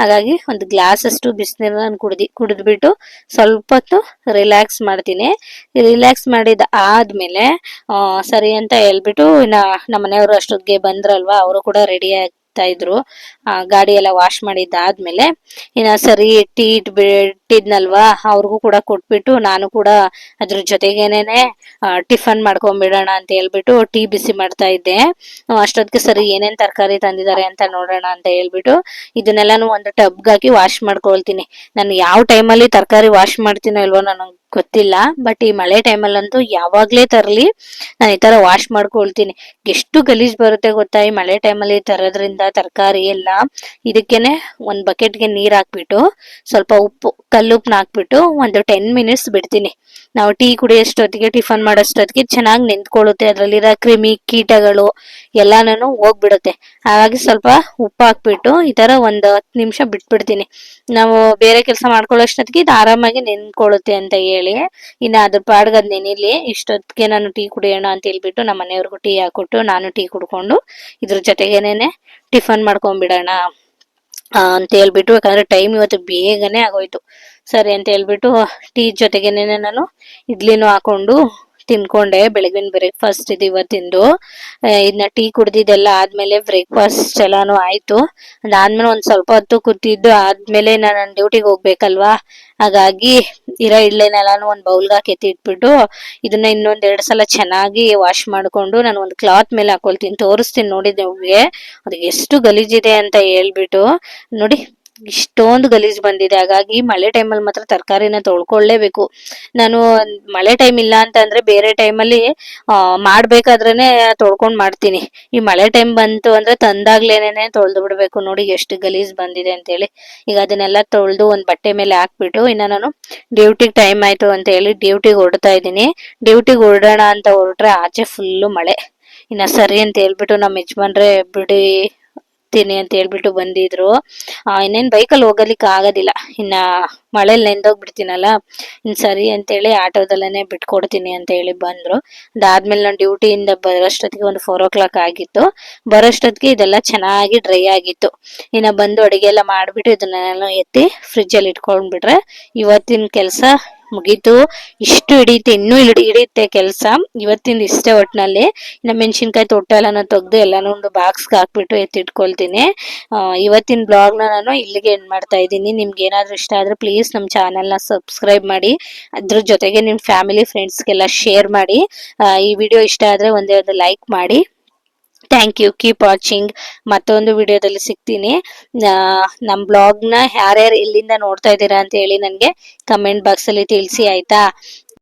ಹಾಗಾಗಿ ಒಂದು ಗ್ಲಾಸ್ ಅಷ್ಟು ಬಿಸಿನೀರನ್ನ ನಾನು ಕುಡ್ದು, ಕುಡಿದ್ಬಿಟ್ಟು ಸ್ವಲ್ಪ ಹೊತ್ತು ರಿಲ್ಯಾಕ್ಸ್ ಮಾಡ್ತೀನಿ. ರಿಲ್ಯಾಕ್ಸ್ ಮಾಡಿದ ಆದ್ಮೇಲೆ ಸರಿ ಅಂತ ಹೇಳ್ಬಿಟ್ಟು ಇನ್ನ ನಮ್ಮ ಅಷ್ಟೊತ್ತಿಗೆ ಬಂದ್ರಲ್ವಾ, ಅವರು ಕೂಡ ರೆಡಿ ಆಗ್ತಾ ಇದ್ರು. ಆ, ಗಾಡಿ ಎಲ್ಲ ವಾಶ್ ಮಾಡಿದ್ದಾದ್ಮೇಲೆ ಇನ್ನ ಸರಿ ಟೀ ಇಟ್ಬಿಟ್ಟಿದ್ನಲ್ವಾ ಅವ್ರಿಗೂ ಕೂಡ ಕೊಟ್ಬಿಟ್ಟು ನಾನು ಕೂಡ ಅದ್ರ ಜೊತೆಗೇನೆ ಟಿಫನ್ ಮಾಡ್ಕೊಂಡ್ಬಿಡೋಣ ಅಂತ ಹೇಳ್ಬಿಟ್ಟು ಟೀ ಬಿಸಿ ಮಾಡ್ತಾ ಇದ್ದೆ. ಅಷ್ಟೊತ್ತಿಗೆ ಸರಿ ಏನೇನ್ ತರಕಾರಿ ತಂದಿದ್ದಾರೆ ಅಂತ ನೋಡೋಣ ಅಂತ ಹೇಳ್ಬಿಟ್ಟು ಇದನ್ನೆಲ್ಲಾನು ಒಂದು ಟಬ್ಗಾಕಿ ವಾಶ್ ಮಾಡ್ಕೊಳ್ತೀನಿ. ನಾನು ಯಾವ ಟೈಮಲ್ಲಿ ತರಕಾರಿ ವಾಶ್ ಮಾಡ್ತೀನೋ ಇಲ್ವೋ ನನಗೆ ಗೊತ್ತಿಲ್ಲ ಬಟ್ ಈ ಮಳೆ ಟೈಮಲ್ಲಂತೂ ಯಾವಾಗ್ಲೇ ತರಲಿ, ನಾನು ಈ ತರ ವಾಶ್ ಮಾಡ್ಕೊಳ್ತೀನಿ. ಎಷ್ಟು ಗಲೀಜ್ ಬರುತ್ತೆ ಗೊತ್ತಾ, ಈ ಮಳೆ ಟೈಮಲ್ಲಿ ತರೋದ್ರಿಂದ ತರಕಾರಿ ಎಲ್ಲ. ಇದಕ್ಕೇನೆ ಒಂದ್ ಬಕೆಟ್ಗೆ ನೀರ್ ಹಾಕ್ಬಿಟ್ಟು, ಸ್ವಲ್ಪ ಉಪ್ಪು ಕಲ್ಲುಪ್ಪನ್ನ ಹಾಕ್ಬಿಟ್ಟು ಒಂದು ಟೆನ್ ಮಿನಿಟ್ಸ್ ಬಿಡ್ತೀನಿ. ನಾವು ಟೀ ಕುಡಿಯೋಷ್ಟೊತ್ತಿಗೆ, ಟಿಫನ್ ಮಾಡೋಷ್ಟೊತ್ತಿಗೆ ಚೆನ್ನಾಗಿ ನಿಂತ್ಕೊಳ್ಳುತ್ತೆ. ಅದ್ರಲ್ಲಿರೋ ಕ್ರಿಮಿ ಕೀಟಗಳು ಎಲ್ಲಾನು ಹೋಗ್ಬಿಡುತ್ತೆ. ಹಾಗಾಗಿ ಸ್ವಲ್ಪ ಉಪ್ಪು ಹಾಕ್ಬಿಟ್ಟು ಈ ಥರ ಒಂದು ಹತ್ತು ನಿಮಿಷ ಬಿಟ್ಬಿಡ್ತೀನಿ. ನಾವು ಬೇರೆ ಕೆಲಸ ಮಾಡ್ಕೊಳ್ಳೋಷ್ಟೊತ್ತಿಗೆ ಇದು ಆರಾಮಾಗಿ ನೆನ್ಕೊಳ್ಳುತ್ತೆ ಅಂತ ಹೇಳಿ. ಇನ್ನು ಅದ್ರ ಪಾಡ್ಗೆ ಅದ್ ನೆನಿಲಿ, ಇಷ್ಟೊತ್ತಿಗೆ ನಾನು ಟೀ ಕುಡಿಯೋಣ ಅಂತ ಹೇಳ್ಬಿಟ್ಟು ನಮ್ಮ ಮನೆಯವ್ರಿಗೂ ಟೀ ಹಾಕ್ಕೊಟ್ಟು ನಾನು ಟೀ ಕುಡ್ಕೊಂಡು ಇದ್ರ ಜೊತೆಗೇನೆ ಟಿಫನ್ ಮಾಡ್ಕೊಂಡ್ಬಿಡೋಣ ಅಂತ ಹೇಳ್ಬಿಟ್ಟು ಯಾಕಂದ್ರೆ ಟೈಮ್ ಇವತ್ತು ಬೇಗನೆ ಆಗೋಯ್ತು. ಸರಿ ಅಂತ ಹೇಳ್ಬಿಟ್ಟು ಟೀ ಜೊತೆಗೇನೆ ನಾನು ಇಡ್ಲಿನೂ ಹಾಕೊಂಡು ತಿನ್ಕೊಂಡೆ ಬೆಳಗಿನ ಬ್ರೇಕ್ಫಾಸ್ಟ್ ಇದು ಇವತ್ತಿಂದು. ಇದನ್ನ ಟೀ ಕುಡ್ದಿದ್ದೆಲ್ಲ ಆದ್ಮೇಲೆ ಬ್ರೇಕ್ಫಾಸ್ಟ್ ಎಲ್ಲಾನು ಆಯ್ತು. ಅದಾದ್ಮೇಲೆ ಒಂದ್ ಸ್ವಲ್ಪ ಹೊತ್ತು ಕೂತಿದ್ದು, ಆದ್ಮೇಲೆ ನಾನು ನನ್ನ ಡ್ಯೂಟಿಗೆ ಹೋಗ್ಬೇಕಲ್ವಾ? ಹಾಗಾಗಿ ಇರೋ ಇಡ್ಲೆನೆಲ್ಲಾನು ಒಂದ್ ಬೌಲ್ಗೆ ಹಾಕಿ ಎತ್ತಿಟ್ಬಿಟ್ಟು ಇದನ್ನ ಇನ್ನೊಂದ್ ಎರಡ್ ಸಲ ಚೆನ್ನಾಗಿ ವಾಶ್ ಮಾಡ್ಕೊಂಡು ನಾನು ಒಂದ್ ಕ್ಲಾತ್ ಮೇಲೆ ಹಾಕೊಳ್ತೀನಿ. ತೋರಿಸ್ತೀನಿ ನೋಡಿ ನಿಮ್ಗೆ ಅದಕ್ಕೆ ಎಷ್ಟು ಗಲೀಜಿದೆ ಅಂತ ಹೇಳ್ಬಿಟ್ಟು. ನೋಡಿ ಇಷ್ಟೊಂದು ಗಲೀಜ್ ಬಂದಿದೆ. ಹಾಗಾಗಿ ಮಳೆ ಟೈಮಲ್ಲಿ ಮಾತ್ರ ತರಕಾರಿನ ತೊಳ್ಕೊಳ್ಳೇಬೇಕು. ನಾನು ಮಳೆ ಟೈಮ್ ಇಲ್ಲ ಅಂತಂದ್ರೆ ಬೇರೆ ಟೈಮಲ್ಲಿ ಮಾಡ್ಬೇಕಾದ್ರೇನೆ ತೊಳ್ಕೊಂಡ್ ಮಾಡ್ತೀನಿ. ಈ ಮಳೆ ಟೈಮ್ ಬಂತು ಅಂದ್ರೆ ತಂದಾಗ್ಲೇನೆ ತೊಳ್ದು ಬಿಡ್ಬೇಕು. ನೋಡಿ ಎಷ್ಟು ಗಲೀಜ್ ಬಂದಿದೆ ಅಂತೇಳಿ ಈಗ ಅದನ್ನೆಲ್ಲ ತೊಳ್ದು ಒಂದ್ ಬಟ್ಟೆ ಮೇಲೆ ಹಾಕ್ಬಿಟ್ಟು, ಇನ್ನ ನಾನು ಡ್ಯೂಟಿಗೆ ಟೈಮ್ ಆಯ್ತು ಅಂತ ಹೇಳಿ ಡ್ಯೂಟಿಗೆ ಹೊರಡ್ತಾ ಇದ್ದೀನಿ. ಡ್ಯೂಟಿಗೆ ಹೊರಡೋಣ ಅಂತ ಹೊರಟ್ರೆ ಆಚೆ ಫುಲ್ಲು ಮಳೆ. ಇನ್ನ ಸರಿ ಅಂತ ಹೇಳ್ಬಿಟ್ಟು ನಮ್ಮ ಯಜಮಾನ್ರೆ, ಬಿಡಿ ತೀನಿ ಅಂತ ಹೇಳ್ಬಿಟ್ಟು ಬಂದಿದ್ರು. ಇನ್ನೇನ್ ಬೈಕಲ್ಲಿ ಹೋಗಲಿಕ್ಕೆ ಆಗೋದಿಲ್ಲ. ಇನ್ನ ಮಳೆಲಿ ನೆಂದೋಗ್ಬಿಡ್ತೀನಲ್ಲ, ಇನ್ ಸರಿ ಅಂತೇಳಿ ಆಟೋದಲ್ಲೇನೆ ಬಿಟ್ಕೊಡ್ತೀನಿ ಅಂತ ಹೇಳಿ ಬಂದ್ರು. ಅದಾದ್ಮೇಲೆ ನಾನು ಡ್ಯೂಟಿಯಿಂದ ಬರೋಷ್ಟೊತ್ತಿಗೆ ಒಂದು ಫೋರ್ ಓ ಕ್ಲಾಕ್ ಆಗಿತ್ತು. ಬರೋಷ್ಟೊತ್ತಿಗೆ ಇದೆಲ್ಲ ಚೆನ್ನಾಗಿ ಡ್ರೈ ಆಗಿತ್ತು. ಇನ್ನ ಬಂದು ಅಡಿಗೆ ಎಲ್ಲ ಮಾಡ್ಬಿಟ್ಟು ಇದನ್ನೆಲ್ಲ ಎತ್ತಿ ಫ್ರಿಜ್ ಅಲ್ಲಿ ಇಟ್ಕೊಂಡ್ಬಿಟ್ರೆ ಇವತ್ತಿನ ಕೆಲಸ ಮುಗೀತು. ಇಷ್ಟು ಹಿಡಿಯುತ್ತೆ, ಇನ್ನೂ ಹಿಡಿ ಹಿಡಿಯುತ್ತೆ ಕೆಲಸ. ಇವತ್ತಿನ ಇಷ್ಟೇ ಒಟ್ಟಿನಲ್ಲಿ ಇನ್ನು ಮೆಣಸಿನ್ಕಾಯಿ ತೊಟ್ಟ ತೆಗ್ದು ಎಲ್ಲಾನು ಒಂದು ಬಾಕ್ಸ್ಗೆ ಹಾಕ್ಬಿಟ್ಟು ಎತ್ತಿಟ್ಕೊಳ್ತೀನಿ. ಇವತ್ತಿನ ಬ್ಲಾಗ್ನ ನಾನು ಇಲ್ಲಿಗೆ ಎಂಡ್ ಮಾಡ್ತಾ ಇದ್ದೀನಿ. ನಿಮ್ಗೆ ಏನಾದರೂ ಇಷ್ಟ ಆದ್ರೆ ಪ್ಲೀಸ್ ನಮ್ಮ ಚಾನಲ್ನ ಸಬ್ಸ್ಕ್ರೈಬ್ ಮಾಡಿ. ಅದ್ರ ಜೊತೆಗೆ ನಿಮ್ಮ ಫ್ಯಾಮಿಲಿ ಫ್ರೆಂಡ್ಸ್ಗೆಲ್ಲ ಶೇರ್ ಮಾಡಿ. ಈ ವಿಡಿಯೋ ಇಷ್ಟ ಆದ್ರೆ ಒಂದೇ ಒಂದು ಲೈಕ್ ಮಾಡಿ. ಥ್ಯಾಂಕ್ ಯು ಕೀಪ್ ವಾಚಿಂಗ್ ಮತ್ತೊಂದು ವಿಡಿಯೋದಲ್ಲಿ ಸಿಗ್ತೀನಿ. ನಮ್ಮ ನಮ್ ಬ್ಲಾಗ್ನ ಯಾರ್ಯಾರು ಎಲ್ಲಿಂದ ನೋಡ್ತಾ ಇದ್ದೀರಾ ಅಂತ ಹೇಳಿ ನನಗೆ ಕಮೆಂಟ್ ಬಾಕ್ಸಲ್ಲಿ ತಿಳಿಸಿ, ಆಯ್ತಾ?